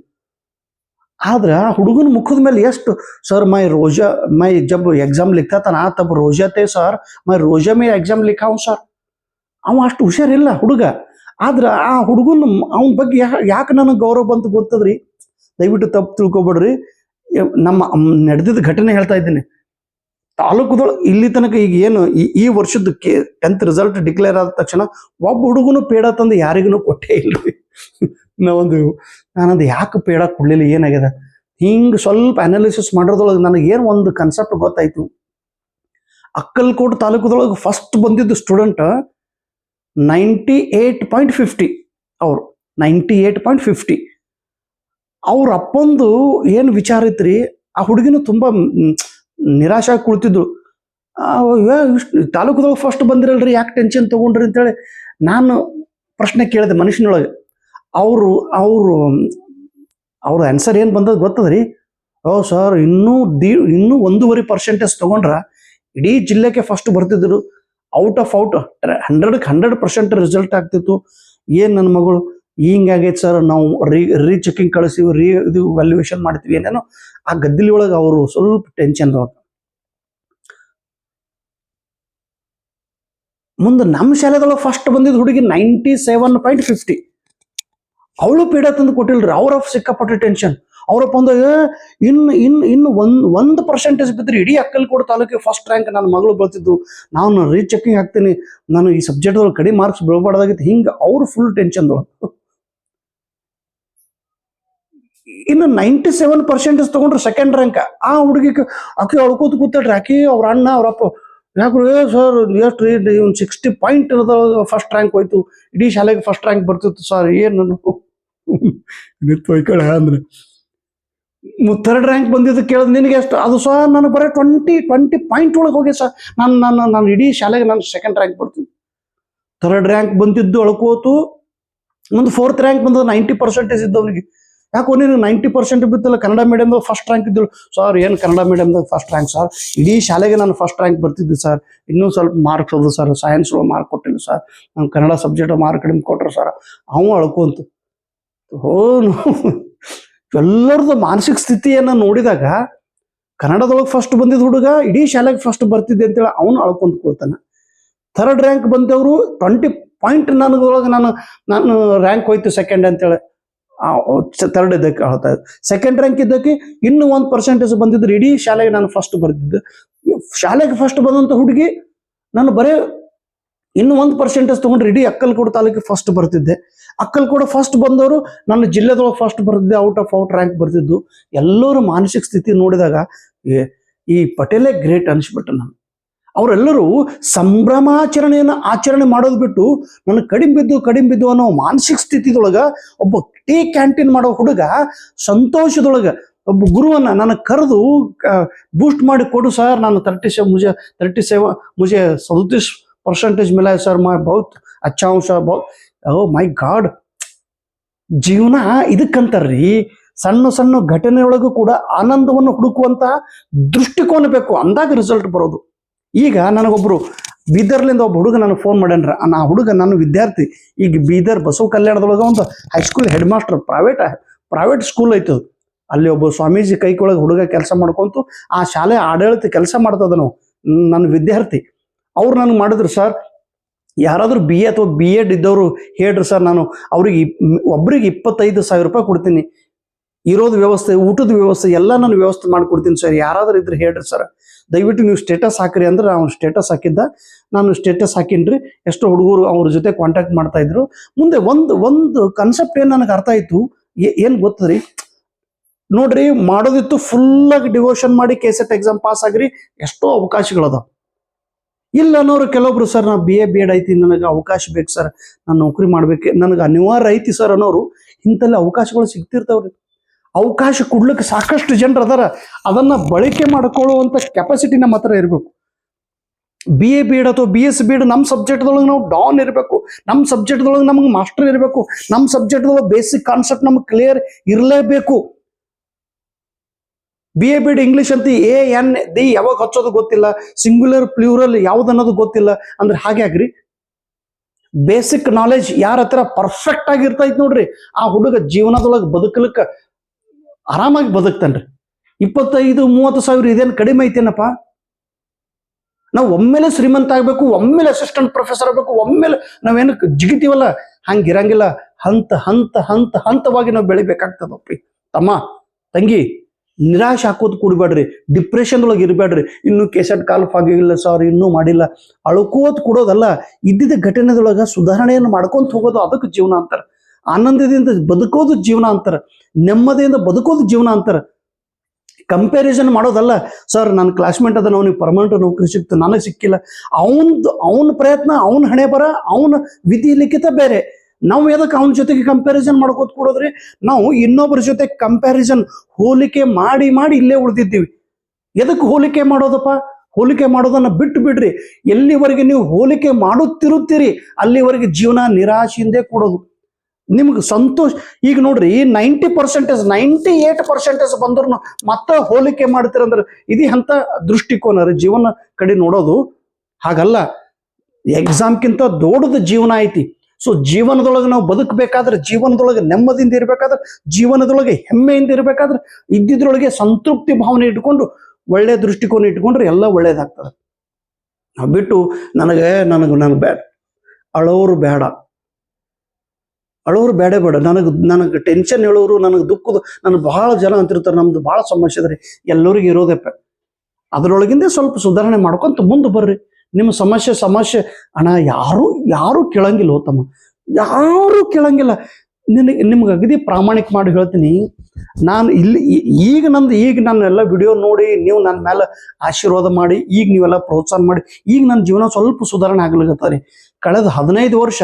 ಆದ್ರೆ ಆ ಹುಡುಗನ ಮುಖದ ಮೇಲೆ ಎಷ್ಟು, ಸರ್, ಮೈ ರೋಜಾ, ಮೈ ಜಬ್ ಎಕ್ಸಾಮ್ ಲಿಖಾ ತಾನ ಆ ತಬ್ ರೋಜಾತೆ ಸರ್, ಮೈ ರೋಜಾ ಮೇ ಎಕ್ಸಾಮ್ ಲಿಖಾವ್ ಸರ್. ಅವ ಅಷ್ಟು ಹುಷಾರಿಲ್ಲ ಹುಡುಗ. ಆದ್ರೆ ಆ ಹುಡುಗನ ಅವನ ಬಗ್ಗೆ ಯಾಕೆ ನನಗೆ ಗೌರವ ಬಂತು ಗೊತ್ತದ್ರಿ? ದಯವಿಟ್ಟು ತಪ್ಪು ತಿಳ್ಕೊಬೇಡ್ರಿ. ನಮ್ಮ ನಡೆದಿದ್ದ ಘಟನೆ ಹೇಳ್ತಾ ಇದ್ದೀನಿ. ತಾಲೂಕದೊಳಗೆ ಇಲ್ಲಿ ತನಕ ಈಗ ಏನು, ಈ ವರ್ಷದ ಕೆ ಟೆಂತ್ ರಿಸಲ್ಟ್ ಡಿಕ್ಲೇರ್ ಆದ ತಕ್ಷಣ ಒಬ್ಬ ಹುಡುಗನು ಪೇಡ ತಂದು ಯಾರಿಗೂ ಕೊಟ್ಟೇ ಇಲ್ರಿ. (laughs) ನಾವೊಂದು ನಾನಂದು ಯಾಕೆ ಪೇಡ ಕೊಡ್ಲಿಲ್ಲ? ಏನಾಗ್ಯದ? ಹಿಂಗೆ ಸ್ವಲ್ಪ ಅನಾಲಿಸಿಸ್ ಮಾಡೋದ್ರೊಳಗೆ ನನಗೆ ಏನು ಒಂದು ಕನ್ಸೆಪ್ಟ್ ಗೊತ್ತಾಯಿತು. ಅಕ್ಕಲ್ಕೋಟ್ ತಾಲೂಕದೊಳಗೆ ಫಸ್ಟ್ ಬಂದಿದ್ದ student ninety eight point fifty ಅವರು. ನೈಂಟಿ ಏಟ್ ಪಾಯಿಂಟ್ ಫಿಫ್ಟಿ ಅವ್ರ ಅಪ್ಪಂದು ಏನು ವಿಚಾರ ಇತ್ರಿ ಆ ಹುಡುಗಿನೂ ತುಂಬ ನಿರಾಶಾಗಿ ಕುಳಿತಿದ್ರು. ತಾಲೂಕದೊಳಗೆ ಫಸ್ಟ್ ಬಂದಿರಲ್ರಿ, ಯಾಕೆ ಟೆನ್ಷನ್ ತೊಗೊಂಡ್ರಿ ಅಂತೇಳಿ ನಾನು ಪ್ರಶ್ನೆ ಕೇಳಿದೆ ಮನುಷ್ಯನೊಳಗೆ. ಅವರು ಅವರು, ಅವ್ರ ಆನ್ಸರ್ ಏನು ಬಂದದ್ದು ಗೊತ್ತದ್ರಿ? ಓ ಸರ್ ಇನ್ನೂ ದಿ, ಇನ್ನೂ ಒಂದೂವರೆ ಪರ್ಸೆಂಟೇಜ್ ತೊಗೊಂಡ್ರೆ ಇಡೀ ಜಿಲ್ಲೆಗೆ ಫಸ್ಟ್ ಬರ್ತಿದ್ರು. ಔಟ್ ಆಫ್ ಔಟ್ ಹಂಡ್ರೆಡ್ಗೆ ಹಂಡ್ರೆಡ್ ಪರ್ಸೆಂಟ್ ರಿಸಲ್ಟ್ ಆಗ್ತಿತ್ತು. ಏನು ನನ್ನ ಮಗಳು? ಹಿಂಗಾಗೈತೆ ಸರ್ ನಾವು ರೀ ರೀಚೆಕಿಂಗ್ ಕಳಿಸ್ತೀವಿ ರೀ ಇದು ವ್ಯಾಲ್ಯೂಯೇಷನ್ ಮಾಡ್ತೀವಿ ಏನೇನೋ. ಆ ಗದ್ದಲಿ ಒಳಗೆ ಅವರು ಸ್ವಲ್ಪ ಟೆನ್ಷನ್ ಮುಂದೆ ನಮ್ಮ ಶಾಲೆದೊಳಗೆ ಫಸ್ಟ್ ಬಂದಿದ್ದು ಹುಡುಗಿ ನೈಂಟಿ ಸೆವೆನ್ ಪಾಯಿಂಟ್ ಫಿಫ್ಟಿ ಅವಳು ಪೀಡ ತಂದು ಕೊಟ್ಟಿಲ್ರಿ ಅವ್ರ ಸಿಕ್ಕಾಪಟ್ಟೆ ಟೆನ್ಷನ್ ಅವರಪ್ಪ ಏ, ಇನ್ನು ಇನ್ನು ಇನ್ನು ಒಂದು ಒಂದು ಪರ್ಸೆಂಟೇಜ್ ಬಿದ್ದರೆ ಇಡೀ ಅಕ್ಕಲ್ಕೋಡು ತಾಲೂಕಿಗೆ ಫಸ್ಟ್ ರ್ಯಾಂಕ್ ನನ್ನ ಮಗಳು ಬರ್ತಿದ್ದು ನಾನು ರೀಚೆಕಿಂಗ್ ಹಾಕ್ತೀನಿ. ನಾನು ಈ ಸಬ್ಜೆಕ್ಟ್ದೊಳಗೆ ಕಡಿಮೆ ಮಾರ್ಕ್ಸ್ ಬೀಳ್ಬಾರ್ದಾಗಿತ್ತು. ಹಿಂಗೆ ಅವ್ರು ಫುಲ್ ಟೆನ್ಷನ್ದೊಳಗೆ ಇನ್ನು ನೈಂಟಿ ಸೆವೆನ್ ಪರ್ಸೆಂಟೇಜ್ ತಗೊಂಡ್ರೆ ಸೆಕೆಂಡ್ ರ್ಯಾಂಕ್ ಆ ಹುಡುಗಿ ಆಕೆ ಅಳ್ಕೋತ ಕೂತಾಡ್ರಿ ಆಕೆ ಅವ್ರ ಅಣ್ಣ ಅವ್ರಪ್ಪ ಯಾಕ್ರಿ ಏ ಸರ್ ಎಷ್ಟು ಇವ್ನು ಸಿಕ್ಸ್ಟಿ ಪಾಯಿಂಟ್ ಫಸ್ಟ್ ರ್ಯಾಂಕ್ ಹೋಯ್ತು. ಇಡೀ ಶಾಲೆಗೆ ಫಸ್ಟ್ ರ್ಯಾಂಕ್ ಬರ್ತಿತ್ತು ಸರ್ ಏನು ನಿಂತು ಅಂದ್ರೆ. ಥರ್ಡ್ ರ್ಯಾಂಕ್ ಬಂದಿದ್ದು ಕೇಳಿದ್ ನಿನಗೆ ಎಷ್ಟು? ಅದು ಸರ್ ನಾನು ಬರೀ ಟ್ವೆಂಟಿ ಟ್ವೆಂಟಿ ಪಾಯಿಂಟ್ ಒಳಗೆ ಹೋಗಿ ಸರ್ ನಾನು ನಾನು ನಾನು ಇಡೀ ಶಾಲೆಗೆ ನಾನು ಸೆಕೆಂಡ್ ರ್ಯಾಂಕ್ ಬರ್ತೀನಿ. ಥರ್ಡ್ ರ್ಯಾಂಕ್ ಬಂದಿದ್ದು ಅಳ್ಕೋತು ಒಂದು ಫೋರ್ತ್ ರ್ಯಾಂಕ್ ಬಂದದ್ದು ನೈಂಟಿ ಪರ್ಸೆಂಟೇಜ್ ಇದ್ದವನಿಗೆ. ಯಾಕೋ ನೀನು ನೈಂಟಿ ಪರ್ಸೆಂಟ್ ಬಿತ್ತಲ್ಲ ಕನ್ನಡ ಮೀಡಿಯಮ್ದಾಗ ಫಸ್ಟ್ ರ್ಯಾಂಕ್ ಇದ್ದಳು. ಸರ್ ಏನು ಕನ್ನಡ ಮೀಡಿಯಮ್ದಾಗ ಫಸ್ಟ್ ರ್ಯಾಂಕ್ ಸರ್ ಇಡೀ ಶಾಲೆಗೆ ನಾನು ಫಸ್ಟ್ ರ್ಯಾಂಕ್ ಬರ್ತಿದ್ದೆ ಸರ್ ಇನ್ನೂ ಸ್ವಲ್ಪ ಮಾರ್ಕ್ಸ್ ಅದು ಸರ್ ಸೈನ್ಸ್ ಮಾರ್ಕ್ ಕೊಟ್ಟಿಲ್ಲ ಸರ್ ನಾನು ಕನ್ನಡ ಸಬ್ಜೆಕ್ಟ್ ಮಾರ್ಕ್ ಕಡಿಮೆ ಕೊಟ್ರು ಸರ್ ಅವನು ಅಳ್ಕೊಂತು ಹೋ ಎಲ್ಲರದ್ದು ಮಾನಸಿಕ ಸ್ಥಿತಿಯನ್ನು ನೋಡಿದಾಗ ಕನ್ನಡದೊಳಗೆ ಫಸ್ಟ್ ಬಂದಿದ್ದ ಹುಡುಗ, ಇಡೀ ಶಾಲೆಗೆ ಫಸ್ಟ್ ಬರ್ತಿದ್ದೆ ಅಂತೇಳಿ ಅವನು ಅಳ್ಕೊಂತ ಕೂತಾನೆ ಥರ್ಡ್ ರ್ಯಾಂಕ್ ಬಂದವರು ಟ್ವೆಂಟಿ ಪಾಯಿಂಟ್ ನನಗೊಳಗೆ ನಾನು ನಾನು ರ್ಯಾಂಕ್ ಹೋಯ್ತು ಸೆಕೆಂಡ್ ಅಂತೇಳಿ ಥರ್ಡ್ ಇದಕ್ಕೆ ಹೇಳ್ತಾ ಸೆಕೆಂಡ್ ರ್ಯಾಂಕ್ ಇದ್ದಕ್ಕೆ ಇನ್ನು ಒಂದು ಪರ್ಸೆಂಟೇಜ್ ಬಂದಿದ್ರು ಇಡೀ ಶಾಲೆಗೆ ನಾನು ಫಸ್ಟ್ ಬರ್ತಿದ್ದೆ ಶಾಲೆಗೆ ಫಸ್ಟ್ ಬಂದಂಥ ಹುಡುಗಿ ನಾನು ಬರೇ ಇನ್ನು ಒಂದು ಪರ್ಸೆಂಟೇಜ್ ತೊಗೊಂಡ್ರೆ ಇಡೀ ಅಕ್ಕಲ್ಕೋಡು ತಾಲೂಕಿಗೆ ಫಸ್ಟ್ ಬರ್ತಿದ್ದೆ. ಅಕ್ಕಲ್ಕೋಡು ಫಸ್ಟ್ ಬಂದವರು ನನ್ನ ಜಿಲ್ಲೆದೊಳಗೆ ಫಸ್ಟ್ ಬರ್ತಿದ್ದೆ ಔಟ್ ಆಫ್ ಔಟ್ ರ್ಯಾಂಕ್ ಬರ್ತಿದ್ದು ಎಲ್ಲರೂ ಮಾನಸಿಕ ಸ್ಥಿತಿ ನೋಡಿದಾಗ ಈ ಪಟೇಲೇ ಗ್ರೇಟ್ ಅನಿಸ್ಬಿಟ್ಟು ನಾನು ಅವರೆಲ್ಲರೂ ಸಂಭ್ರಮಾಚರಣೆಯನ್ನು ಆಚರಣೆ ಮಾಡೋದು ಬಿಟ್ಟು ನನಗೆ ಕಡಿಮೆ ಬಿದ್ದು ಕಡಿಮೆ ಬಿದ್ದು ಅನ್ನೋ ಮಾನಸಿಕ ಸ್ಥಿತಿದೊಳಗೆ ಒಬ್ಬ ಟೀ ಕ್ಯಾಂಟೀನ್ ಮಾಡೋ ಹುಡುಗ ಸಂತೋಷದೊಳಗೆ ಒಬ್ಬ ಗುರುವನ್ನ ನನಗೆ ಕರೆದು ಬೂಸ್ಟ್ ಮಾಡಿ ಕೊಡು ಸರ್ ನಾನು ತರ್ಟಿ ಸೆ ಮುಜೆ ತರ್ಟಿ ಸೆವೆನ್ ಮುಜೆ ಸೌತೀಸ್ ಪರ್ಸೆಂಟೇಜ್ ಮೇಲೆ ಸರ್ ಮೈ ಬಹುತ್ ಅಚ್ಚಾಂಶ, ಬೌತ್, ಓ ಮೈ ಗಾಡ್. ಜೀವನ ಇದಕ್ಕಂತಾರ್ರಿ ಸಣ್ಣ ಸಣ್ಣ ಘಟನೆಯೊಳಗೂ ಕೂಡ ಆನಂದವನ್ನು ಹುಡುಕುವಂತ ದೃಷ್ಟಿಕೋನ ಬೇಕು. ಅಂದಾಗ ರಿಸಲ್ಟ್ ಬರೋದು. ಈಗ ನನಗೊಬ್ರು ಬೀದರ್ಲಿಂದ ಒಬ್ಬ ಹುಡುಗ ನನಗೆ ಫೋನ್ ಮಾಡ್ಯಾನ್ರ. ಆ ಹುಡುಗ ನನ್ನ ವಿದ್ಯಾರ್ಥಿ. ಈಗ ಬೀದರ್ ಬಸವ ಕಲ್ಯಾಣದೊಳಗೆ ಒಂದು high school head master private private school ಐತದು ಅಲ್ಲಿ ಒಬ್ಬ ಸ್ವಾಮೀಜಿ ಕೈಕೊಳಗೆ ಹುಡುಗ ಕೆಲಸ ಮಾಡ್ಕೊಂತು, ಆ ಶಾಲೆ ಆಡಳಿತ ಕೆಲಸ ಮಾಡ್ತದ ನಾವು ನನ್ನ ವಿದ್ಯಾರ್ಥಿ. ಅವ್ರು ನನಗೆ ಮಾಡಿದ್ರು, ಸರ್, ಯಾರಾದರೂ ಬಿ ಎ ಅಥವಾ ಬಿ ಎಡ್ ಇದ್ದವರು ಹೇಳ್ರಿ ಸರ್, ನಾನು ಅವ್ರಿಗೆ ಒಬ್ರಿಗೆ ಇಪ್ಪತ್ತೈದು ಸಾವಿರ ರೂಪಾಯಿ ಕೊಡ್ತೀನಿ. ಇರೋದು ವ್ಯವಸ್ಥೆ, ಊಟದ ವ್ಯವಸ್ಥೆ, ಎಲ್ಲ ನಾನು ವ್ಯವಸ್ಥೆ ಮಾಡಿಕೊಡ್ತೀನಿ, ಸರ್. ಯಾರಾದರೂ ಇದ್ರೆ ಹೇಳ್ರಿ ಸರ್. ದಯವಿಟ್ಟು ನೀವು ಸ್ಟೇಟಸ್ ಹಾಕ್ರಿ ಅಂದ್ರೆ ಅವ್ನು ಸ್ಟೇಟಸ್ ಹಾಕಿದ್ದ, ನಾನು ಸ್ಟೇಟಸ್ ಹಾಕಿನ್ರಿ. ಎಷ್ಟೋ ಹುಡುಗರು ಅವ್ರ ಜೊತೆ ಕಾಂಟ್ಯಾಕ್ಟ್ ಮಾಡ್ತಾ ಇದ್ರು. ಮುಂದೆ ಒಂದು ಒಂದು ಕನ್ಸೆಪ್ಟ್ ಏನು ನನಗೆ ಅರ್ಥ ಆಯ್ತು ಏನು ಗೊತ್ತದ್ರಿ? ನೋಡ್ರಿ, ಮಾಡೋದಿತ್ತು ಫುಲ್ಲಾಗಿ ಡಿವೋಷನ್ ಮಾಡಿ ಕೆ ಸೆಟ್ ಎಕ್ಸಾಮ್ ಪಾಸ್ ಆಗ್ರಿ, ಎಷ್ಟೋ ಅವಕಾಶಗಳದಾವ ಇಲ್ಲ ಅನ್ನೋರು ಕೆಲವೊಬ್ರು, ಸರ್, ನಾ ಬಿ ಎ ಬಿ ಎಡ್ ಐತಿ, ನನಗೆ ಅವಕಾಶ ಬೇಕು, ಸರ್. ನಾನು ನೌಕರಿ ಮಾಡ್ಬೇಕು. ನನಗೆ ಅನಿವಾರ್ಯ ಐತಿ, ಸರ್, ಅನ್ನೋರು ಇಂಥಲ್ಲಿ ಅವಕಾಶಗಳು ಸಿಗ್ತಿರ್ತಾವ್ರಿ. ಅವಕಾಶ ಕೊಡ್ಲಿಕ್ಕೆ ಸಾಕಷ್ಟು ಜನರು ಅದಾರ. ಅದನ್ನ ಬಳಕೆ ಮಾಡ್ಕೊಳ್ಳುವಂತ ಕೆಪಾಸಿಟಿ ನಮ್ಮ ಹತ್ರ ಇರಬೇಕು. ಬಿ ಎ ಬಿ ಎಡ್ ಅಥವಾ ಬಿ ಎಸ್ ಬಿ ಎಡ್ ನಮ್ಮ ಸಬ್ಜೆಕ್ಟ್ದೊಳಗೆ ನಾವು ಡಾನ್ ಇರಬೇಕು. ನಮ್ಮ ಸಬ್ಜೆಕ್ಟ್ದೊಳಗೆ ನಮಗೆ ಮಾಸ್ಟರ್ ಇರಬೇಕು. ನಮ್ಮ ಸಬ್ಜೆಕ್ಟ್ದೊಳಗೆ ಬೇಸಿಕ್ ಕಾನ್ಸೆಪ್ಟ್ ನಮಗೆ ಕ್ಲಿಯರ್ ಇರಲೇಬೇಕು. ಬಿ ಎ ಬಿ ಇಂಗ್ಲಿಷ್ ಅಂತ ಎ ಎನ್ ದಿ ಯಾವಾಗ ಹಚ್ಚೋದು ಗೊತ್ತಿಲ್ಲ. ಸಿಂಗ್ಯುಲರ್ ಪ್ಲೂರಲ್ ಯಾವ್ದು ಅನ್ನೋದು ಗೊತ್ತಿಲ್ಲ. ಅಂದ್ರೆ ಹಾಗೆ ಆಗ್ರಿ. ಬೇಸಿಕ್ ನಾಲೆಜ್ ಯಾರ ಹತ್ರ ಪರ್ಫೆಕ್ಟ್ ಆಗಿರ್ತೈತ್ ನೋಡ್ರಿ. ಆ ಹುಡುಗ ಜೀವನದೊಳಗೆ ಬದುಕಲಿಕ್ಕ ಆರಾಮಾಗಿ ಬದುಕ್ತಾನ್ರಿ. ಇಪ್ಪತ್ತೈದು, ಮೂವತ್ತು ಸಾವಿರ ಇದೇನು ಕಡಿಮೆ ಐತೇನಪ್ಪ? ನಾವು ಒಮ್ಮೆಲೆ ಶ್ರೀಮಂತ ಆಗ್ಬೇಕು, ಒಮ್ಮೆಲೆ ಅಸಿಸ್ಟೆಂಟ್ ಪ್ರೊಫೆಸರ್ ಆಗ್ಬೇಕು, ಒಮ್ಮೆಲೆ ನಾವೇನು ಜಿಗಿತೀವಲ್ಲ? ಹಂಗಿರಂಗಿಲ್ಲ. ಹಂತ ಹಂತ ಹಂತ, ಹಂತವಾಗಿ ನಾವು ಬೆಳಿಬೇಕಾಗ್ತದಪ್ಪಿ ತಮ್ಮ, ತಂಗಿ, ನಿರಾಶೆ ಹಾಕೋದು ಕೂಡಬೇಡ್ರಿ. ಡಿಪ್ರೆಷನ್ ಒಳಗೆ ಇರಬೇಡ್ರಿ. ಇನ್ನು ಕೆಸೆಟ್ ಕಾಲ್ಫ್ ಆಗಿಲ್ಲ ಸರ್, ಇನ್ನೂ ಮಾಡಿಲ್ಲ. ಅಳ್ಕೋತ್ ಕೊಡೋದಲ್ಲ. ಇದ್ದಿದ್ದ ಘಟನೆದೊಳಗ ಸುಧಾರಣೆಯನ್ನು ಮಾಡ್ಕೊಂತ ಹೋಗೋದು ಅದಕ್ಕೆ ಜೀವನ ಅಂತಾರ ಆನಂದದಿಂದ ಬದುಕೋದು ಜೀವನ ಅಂತಾರೆ ನೆಮ್ಮದಿಯಿಂದ ಬದುಕೋದು ಜೀವನ ಅಂತಾರೆ ಕಂಪ್ಯಾರಿಸನ್ ಮಾಡೋದಲ್ಲ, ಸರ್, ನನ್ನ ಕ್ಲಾಸ್ಮೇಟ್ ಅದ ಅವನಿಗೆ ಪರ್ಮನೆಂಟ್ ನೌಕರಿ ಸಿಕ್ತು, ನನಗೆ ಸಿಕ್ಕಿಲ್ಲ. ಅವನದು, ಅವನ ಪ್ರಯತ್ನ, ಅವನ ಹಣೆ ಬರ, ಅವನ ವಿಧಿ ಲಿಖಿತ ಬೇರೆ. ನಾವು ಎದಕ್ಕೆ ಅವನ ಜೊತೆಗೆ ಕಂಪ್ಯಾರಿಸನ್ ಮಾಡ್ಕೋತ ಕೊಡೋದ್ರಿ? ನಾವು ಇನ್ನೊಬ್ಬರ ಜೊತೆ ಕಂಪ್ಯಾರಿಸನ್ ಹೋಲಿಕೆ ಮಾಡಿ ಮಾಡಿ ಇಲ್ಲೇ ಉಳಿದಿದ್ದೀವಿ. ಎದಕ್ಕೆ ಹೋಲಿಕೆ ಮಾಡೋದಪ್ಪ? ಹೋಲಿಕೆ ಮಾಡೋದನ್ನ ಬಿಟ್ಟು ಬಿಡ್ರಿ. ಎಲ್ಲಿವರೆಗೆ ನೀವು ಹೋಲಿಕೆ ಮಾಡುತ್ತಿರುತ್ತೀರಿ, ಅಲ್ಲಿವರೆಗೆ ಜೀವನ ನಿರಾಶೆಯಿಂದೇ ಕೊಡೋದು. ನಿಮ್ಗೆ ಸಂತೋಷ, ಈಗ ನೋಡ್ರಿ ninety percentage ninety eight percentage ಬಂದ್ರು ಮತ್ತೆ ಹೋಲಿಕೆ ಮಾಡ್ತೀರಂದ್ರೆ ಇದು ಅಂತ ದೃಷ್ಟಿಕೋನ ರೀ ಜೀವನ ಕಡೆ ನೋಡೋದು. ಹಾಗಲ್ಲ ಎಕ್ಸಾಮ್ಗಿಂತ ದೊಡ್ಡದು ಜೀವನ ಐತಿ. ಸೊ ಜೀವನದೊಳಗೆ ನಾವು ಬದುಕಬೇಕಾದ್ರೆ, ಜೀವನದೊಳಗೆ ನೆಮ್ಮದಿಯಿಂದ ಇರಬೇಕಾದ್ರೆ, ಜೀವನದೊಳಗೆ ಹೆಮ್ಮೆಯಿಂದ ಇರಬೇಕಾದ್ರೆ, ಇದ್ದಿದ್ರೊಳಗೆ ಸಂತೃಪ್ತಿ ಭಾವನೆ ಇಟ್ಕೊಂಡು, ಒಳ್ಳೆ ದೃಷ್ಟಿಕೋನ ಇಟ್ಕೊಂಡ್ರೆ ಎಲ್ಲ ಒಳ್ಳೇದಾಗ್ತದೆ. ಬಿಟ್ಟು ನನಗೆ ನನಗೆ ನನಗೆ ಬೇಡ ಅಳೋರು ಬೇಡ ಅಳೋರು ಬೇಡ ಬೇಡ. ನನಗೆ ನನಗೆ ಟೆನ್ಷನ್ ಹೇಳೋರು, ನನಗೆ ದುಃಖದ ನನಗೆ ಬಹಳ ಜನ ಅಂತಿರ್ತಾರೆ, ನಮ್ದು ಬಹಳ ಸಮಸ್ಯೆ ಅದ್ರಿ ಎಲ್ಲರಿಗೂ ಇರೋದಪ್ಪ ಅದರೊಳಗಿಂದೇ ಸ್ವಲ್ಪ ಸುಧಾರಣೆ ಮಾಡ್ಕೊಂತ ಮುಂದೆ ಬರ್ರಿ. ನಿಮ್ಮ ಸಮಸ್ಯೆ ಸಮಸ್ಯೆ. ಅಣ್ಣ, ಯಾರು ಯಾರು ಕೇಳಂಗಿಲ್ಲ ತಮ್ಮ ಯಾರು ಕೇಳಂಗಿಲ್ಲ. ನಿನಗೆ, ನಿಮ್ಗೆ ಅಗದಿ ಪ್ರಾಮಾಣಿಕ ಮಾಡಿ ಹೇಳ್ತೀನಿ. ನಾನು ಇಲ್ಲಿ ಈಗ ನಂದು, ಈಗ ನನ್ನ ಎಲ್ಲ ವಿಡಿಯೋ ನೋಡಿ, ನೀವು ನನ್ನ ಮೇಲೆ ಆಶೀರ್ವಾದ ಮಾಡಿ, ಈಗ ನೀವೆಲ್ಲ ಪ್ರೋತ್ಸಾಹ ಮಾಡಿ, ಈಗ ನನ್ನ ಜೀವನ ಸ್ವಲ್ಪ ಸುಧಾರಣೆ ಆಗ್ಲಿಕತ್ತ ರೀ. ಕಳೆದ ಹದಿನೈದು ವರ್ಷ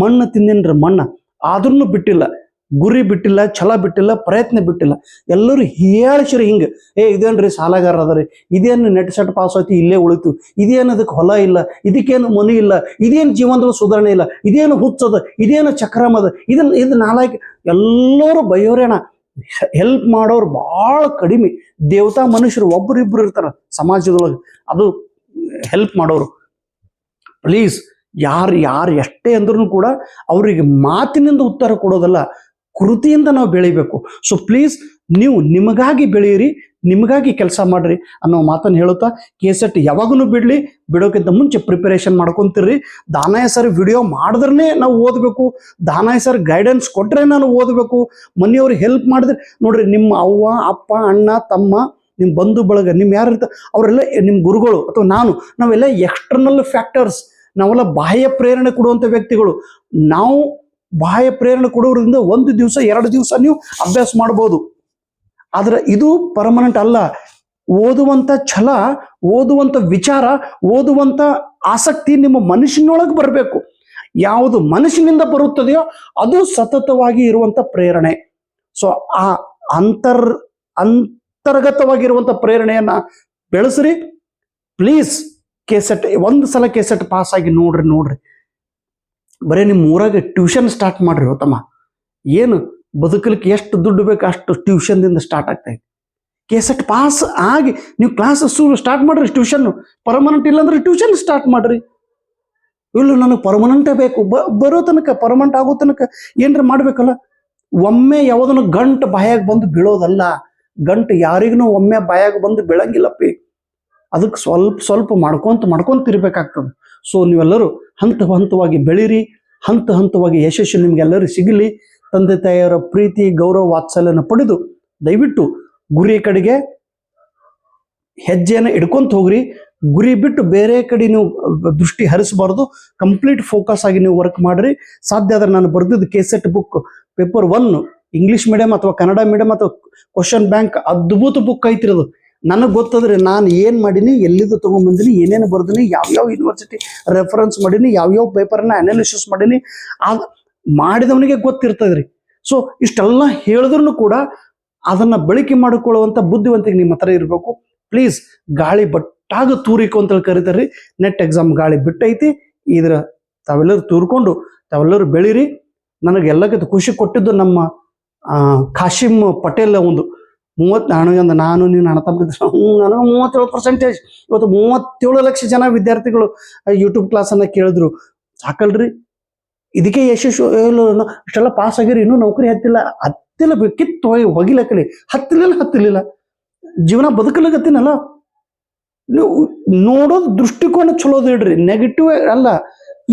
ಮಣ್ಣು ತಿಂದಿನ್ರಿ ಮಣ್ಣು. ಆದ್ರೂ ಬಿಟ್ಟಿಲ್ಲ, ಗುರಿ ಬಿಟ್ಟಿಲ್ಲ, ಛಲ ಬಿಟ್ಟಿಲ್ಲ, ಪ್ರಯತ್ನ ಬಿಟ್ಟಿಲ್ಲ. ಎಲ್ಲರೂ ಹೀಯಾಳಿಸ್ರಿ ಹಿಂಗೆ. ಏ, ಇದೇನ್ರಿ ಸಾಲಗಾರ ಅದರಿ? ಇದೇನು ನೆಟ್ ಸೆಟ್ ಪಾಸ್ ಆಯ್ತು, ಇಲ್ಲೇ ಉಳಿತು. ಇದೇನು ಅದಕ್ಕೆ ಹೊಲ ಇಲ್ಲ, ಇದಕ್ಕೇನು ಮನಿ ಇಲ್ಲ, ಇದೇನು ಜೀವನದಲ್ಲಿ ಸುಧಾರಣೆ ಇಲ್ಲ, ಇದೇನು ಹುಚ್ಚದ, ಇದೇನು ಚಕ್ರಮದ ಇದನ್ನ ಇದು ನಾಲ್ಕು ಎಲ್ಲರೂ ಬಯೋರೇಣ ಹೆಲ್ಪ್ ಮಾಡೋರು ಭಾಳ ಕಡಿಮೆ. ದೇವತಾ ಮನುಷ್ಯರು ಒಬ್ಬರಿಬ್ರು ಇರ್ತಾರ ಸಮಾಜದೊಳಗೆ. ಅದು ಹೆಲ್ಪ್ ಮಾಡೋರು. ಪ್ಲೀಸ್ ಯಾರು ಯಾರು ಎಷ್ಟೇ ಅಂದ್ರೂ ಕೂಡ ಅವರಿಗೆ ಮಾತಿನಿಂದ ಉತ್ತರ ಕೊಡೋದಲ್ಲ, ಕೃತಿಯಿಂದ ನಾವು ಬೆಳಿಬೇಕು. ಸೊ ಪ್ಲೀಸ್ ನೀವು ನಿಮಗಾಗಿ ಬೆಳೆಯಿರಿ, ನಿಮಗಾಗಿ ಕೆಲಸ ಮಾಡ್ರಿ ಅನ್ನೋ ಮಾತನ್ನು ಹೇಳುತ್ತಾ, ಕೆಸೆಟ್ ಯಾವಾಗೂ ಬಿಡಲಿ, ಬಿಡೋಕ್ಕಿಂತ ಮುಂಚೆ ಪ್ರಿಪರೇಷನ್ ಮಾಡ್ಕೊಂತಿರ್ರಿ. ದಾನಾಯ ಸರ್ ವಿಡಿಯೋ ಮಾಡಿದ್ರೆ ನಾವು ಓದಬೇಕು, ದಾನಾಯ ಸರ್ ಗೈಡೆನ್ಸ್ ಕೊಟ್ಟರೆ ನಾನು ಓದಬೇಕು, ಮನೆಯವ್ರು ಹೆಲ್ಪ್ ಮಾಡಿದ್ರೆ, ನೋಡ್ರಿ ನಿಮ್ಮ ಅವ್ವ, ಅಪ್ಪ, ಅಣ್ಣ, ತಮ್ಮ, ನಿಮ್ಮ ಬಂಧು ಬಳಗ, ನಿಮ್ಮ ಯಾರು ಇರ್ತಾರೆ ಅವರೆಲ್ಲ ನಿಮ್ಮ ಗುರುಗಳು ಅಥವಾ ನಾನು, ನಾವೆಲ್ಲ ಎಕ್ಸ್ಟರ್ನಲ್ ಫ್ಯಾಕ್ಟರ್ಸ್ ನಾವೆಲ್ಲ ಬಾಹ್ಯ ಪ್ರೇರಣೆ ಕೊಡುವಂಥ ವ್ಯಕ್ತಿಗಳು. ನಾವು ಬಾಹ್ಯ ಪ್ರೇರಣೆ ಕೊಡೋದ್ರಿಂದ ಒಂದು ದಿವಸ, ಎರಡು ದಿವಸ ನೀವು ಅಭ್ಯಾಸ ಮಾಡ್ಬೋದು. ಆದ್ರೆ ಇದು ಪರ್ಮನೆಂಟ್ ಅಲ್ಲ. ಓದುವಂಥ ಛಲ ಓದುವಂಥ ವಿಚಾರ ಓದುವಂಥ ಆಸಕ್ತಿ ನಿಮ್ಮ ಮನುಷ್ಯನೊಳಗೆ ಬರಬೇಕು. ಯಾವುದು ಮನುಷ್ಯನಿಂದ ಬರುತ್ತದೆಯೋ ಅದು ಸತತವಾಗಿ ಇರುವಂಥ ಪ್ರೇರಣೆ. ಸೊ ಆ ಅಂತರ್ ಅಂತರ್ಗತವಾಗಿರುವಂಥ ಪ್ರೇರಣೆಯನ್ನು ಬೆಳೆಸ್ರಿ. ಪ್ಲೀಸ್ ಕೆಸೆಟ್ ಒಂದು ಸಲ ಕೆಸೆಟ್ ಪಾಸ್ ಆಗಿ ನೋಡ್ರಿ ನೋಡ್ರಿ. ಬರೀ ನಿಮ್ಮ ಊರಾಗ ಟ್ಯೂಷನ್ ಸ್ಟಾರ್ಟ್ ಮಾಡ್ರಿ ಹೋತಮ್ಮ ಏನು ಬದುಕಲಿಕ್ಕೆ ಎಷ್ಟು ದುಡ್ಡು ಬೇಕು ಅಷ್ಟು ಟ್ಯೂಷನ್ದಿಂದ ಸ್ಟಾರ್ಟ್ ಆಗ್ತಾ ಇದೆ. ಕೆಸೆಟ್ ಪಾಸ್ ಆಗಿ ನೀವು ಕ್ಲಾಸ್ ಸ್ಟಾರ್ಟ್ ಮಾಡ್ರಿ ಟ್ಯೂಷನ್ ಪರ್ಮನೆಂಟ್ ಇಲ್ಲಾಂದ್ರೆ ಟ್ಯೂಷನ್ ಸ್ಟಾರ್ಟ್ ಮಾಡ್ರಿ. ಇಲ್ಲ, ನನಗೆ ಪರ್ಮನೆಂಟೇ ಬೇಕು. ಬ, ಬರೋ ತನಕ ಪರ್ಮನೆಂಟ್ ಆಗೋ ತನಕ ಏನ್ರ ಮಾಡ್ಬೇಕಲ್ಲ? ಒಮ್ಮೆ ಯಾವುದನ್ನು ಗಂಟು ಬಾಯಾಗ ಬಂದು ಬೀಳೋದಲ್ಲ. ಗಂಟು ಯಾರಿಗೂ ಒಮ್ಮೆ ಬಾಯಾಗ ಬಂದು ಬೀಳಂಗಿಲ್ಲಪ್ಪಿ. ಅದಕ್ಕೆ ಸ್ವಲ್ಪ ಸ್ವಲ್ಪ ಮಾಡ್ಕೊಂತ ಮಾಡ್ಕೊಂತ ಇರ್ಬೇಕಾಗ್ತದ. ಸೊ ನೀವೆಲ್ಲರೂ ಹಂತ ಹಂತವಾಗಿ ಬೆಳೀರಿ, ಹಂತ ಹಂತವಾಗಿ ಯಶಸ್ಸು ನಿಮ್ಗೆಲ್ಲರೂ ಸಿಗಲಿ. ತಂದೆ ತಾಯಿಯವರ ಪ್ರೀತಿ, ಗೌರವ, ವಾತ್ಸಲ್ಯನ ಪಡೆದು ದಯವಿಟ್ಟು ಗುರಿ ಕಡೆಗೆ ಹೆಜ್ಜೆಯನ್ನು ಇಡ್ಕೊಂತ ಹೋಗ್ರಿ. ಗುರಿ ಬಿಟ್ಟು ಬೇರೆ ಕಡೆ ನೀವು ದೃಷ್ಟಿ ಹರಿಸಬಾರ್ದು. ಕಂಪ್ಲೀಟ್ ಫೋಕಸ್ ಆಗಿ ನೀವು ವರ್ಕ್ ಮಾಡ್ರಿ. ಸಾಧ್ಯ ಆದ್ರೆ ನಾನು ಬರೆದಿದ್ದು KSET book paper one English medium ಅಥವಾ ಕನ್ನಡ ಮೀಡಿಯಂ ಅಥವಾ ಕ್ವಶನ್ ಬ್ಯಾಂಕ್ ಅದ್ಭುತ ಬುಕ್ ಐತಿರೋದು ನನಗೆ ಗೊತ್ತಂದ್ರೆ ನಾನು ಏನು ಮಾಡೀನಿ ಎಲ್ಲಿದ್ದು ತೊಗೊಂಬಂದಿನಿ, ಏನೇನು ಬರ್ದಿನಿ, ಯಾವ್ಯಾವ ಯೂನಿವರ್ಸಿಟಿ ರೆಫರೆನ್ಸ್ ಮಾಡೀನಿ, ಯಾವ್ಯಾವ ಪೇಪರ್ನ ಅನಾಲಿಸಿಸ್ ಮಾಡೀನಿ, ಅದು ಮಾಡಿದವನಿಗೆ ಗೊತ್ತಿರ್ತದ್ರಿ. ಸೊ ಇಷ್ಟೆಲ್ಲ ಹೇಳಿದ್ರು ಕೂಡ ಅದನ್ನ ಬಳಕೆ ಮಾಡಿಕೊಳ್ಳುವಂಥ ಬುದ್ಧಿವಂತಿಗೆ ನಿಮ್ಮ ಹತ್ರ ಇರಬೇಕು. ಪ್ಲೀಸ್ ಗಾಳಿ ಬಟ್ಟಾಗ ತೂರಿಕು ಅಂತೇಳಿ ಕರೀತಾರ್ರಿ. ನೆಟ್ ಎಕ್ಸಾಮ್ ಗಾಳಿ ಬಿಟ್ಟೈತಿ, ಇದ್ರ ತಾವೆಲ್ಲರೂ ತೂರ್ಕೊಂಡು, ತಾವೆಲ್ಲರೂ ಬೆಳೀರಿ. ನನಗೆ ಎಲ್ಲಕ್ಕಿಂತ ಖುಷಿ ಕೊಟ್ಟಿದ್ದು ನಮ್ಮ ಕಾಶಿಮ್ ಖಾಶಿಮ್ ಪಟೇಲ್ ಒಂದು ಮೂವತ್ತು ನಾನು ಒಂದು ನಾನು ನೀನು ಅಣ್ಣ ತಮ್ಮ ನನಗೆ ಮೂವತ್ತೇಳು ಪರ್ಸೆಂಟೇಜ್ ಇವತ್ತು ಮೂವತ್ತೇಳು ಲಕ್ಷ ಜನ ವಿದ್ಯಾರ್ಥಿಗಳು ಯೂಟ್ಯೂಬ್ ಕ್ಲಾಸನ್ನು ಕೇಳಿದ್ರು. ಸಾಕಲ್ರಿ? ಇದಕ್ಕೆ ಯಶಸ್ಸು ಇಷ್ಟೆಲ್ಲ ಪಾಸ್ ಆಗಿರಿ ಇನ್ನೂ ನೌಕರಿ ಹತ್ತಿಲ್ಲ. ಹತ್ತಿಲ್ಲ ಬೇಕಿತ್ತು ಹೋಗಿ ಹೋಗಿಲಕ್ಕಲಿ ಹತ್ತಿರಲಿಲ್ಲ ಹತ್ತಿರಲಿಲ್ಲ. ಜೀವನ ಬದುಕಲಾಗತ್ತೀನಲ್ಲ? ನೀವು ನೋಡೋದು ದೃಷ್ಟಿಕೋನ ಚಲೋದು ಇಡ್ರಿ. ನೆಗೆಟಿವ್ ಅಲ್ಲ.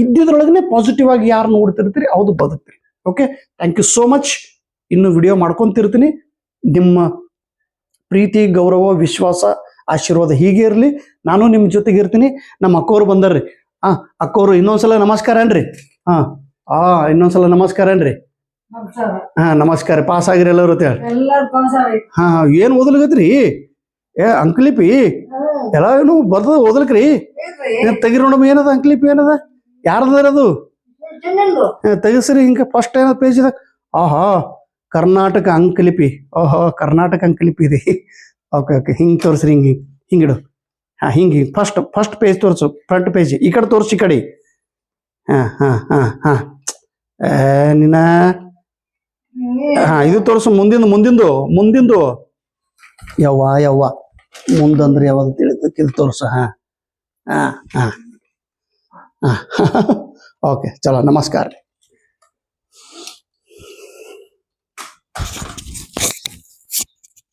ಇದ್ದಿದ್ರೊಳಗನೆ ಪಾಸಿಟಿವ್ ಆಗಿ ಯಾರು ನೋಡ್ತಿರ್ತೀರಿ ಹೌದು ಬದುಕ್ತೀರಿ okay thank you so much ಇನ್ನು ವಿಡಿಯೋ ಮಾಡ್ಕೊಂತಿರ್ತೀನಿ. ನಿಮ್ಮ ಪ್ರೀತಿ ಗೌರವ ವಿಶ್ವಾಸ ಆಶೀರ್ವಾದ ಹೀಗೆ ಇರಲಿ. ನಾನು ನಿಮ್ಮ ಜೊತೆಗೆ ಇರ್ತೀನಿ. ನಮ್ಮ ಅಕ್ಕವ್ರು ಬಂದರ್ರಿ. ಹಾ ಅಕ್ಕವ್ರು ಇನ್ನೊಂದ್ಸಲ ನಮಸ್ಕಾರ ಅನ್ರಿ ಹಾ ಆ ಇನ್ನೊಂದ್ಸಲ ನಮಸ್ಕಾರ ಅನ್ರಿ ಹಾ ನಮಸ್ಕಾರ. ಪಾಸ್ ಆಗಿರಿ ಎಲ್ಲರೂ ಹಾ ಏನ್ ಓದಲ್ಗತ್ರಿ ಏ ಅಂಕ್ಲಿಪಿ? ಎಲ್ಲ ಏನು ಬರ್ತದ ಓದಲ್ಕ್ರಿ? ತೆಗಿರಿ ನೋಡಮ್ಮ ಏನದ ಅಂಕ್ಲಿಪಿ ಏನದ? ಯಾರ್ದಾರ ಅದು? ತೆಗಿಸ್ರಿ ಹಿಂಗ ಫಸ್ಟ್ ಏನದ ಪೇಜ್ ಇದಾಗ ಆಹಾ. ಕರ್ನಾಟಕ ಅಂಕಲಿಪಿ. ಓಹೋ, ಕರ್ನಾಟಕ ಅಂಕಲಿಪಿ ಇದೆ. ಓಕೆ ಓಕೆ ಹಿಂಗೆ ತೋರಿಸ್ರಿ, ಹಿಂಗೆ ಹಿಂಗಿಡು ಹಾಂ, ಹಿಂಗೆ ಫಸ್ಟ್ ಫಸ್ಟ್ ಪೇಜ್ ತೋರಿಸು. ಫ್ರಂಟ್ ಪೇಜ್ ಈ ಕಡೆ ತೋರಿಸಿ, ಈ ಕಡೆ. ಹಾಂ ಹಾಂ ಹಾಂ ಹಾಂ. ನಿನ್ನ? ಹಾಂ, ಇದು ತೋರಿಸು, ಮುಂದಿಂದು ಮುಂದಿಂದು ಮುಂದಿಂದು. ಯವ್ವ ಯವ್ವ. ಮುಂದಂದ್ರೆ ಯಾವಾಗ ತಿಳಿದು ಇದು ತೋರಿಸು, ಹಾಂ. ಹಾಂ ಹಾಂ. ಹಾಂ ಓಕೆ ಚಲೋ. ನಮಸ್ಕಾರ.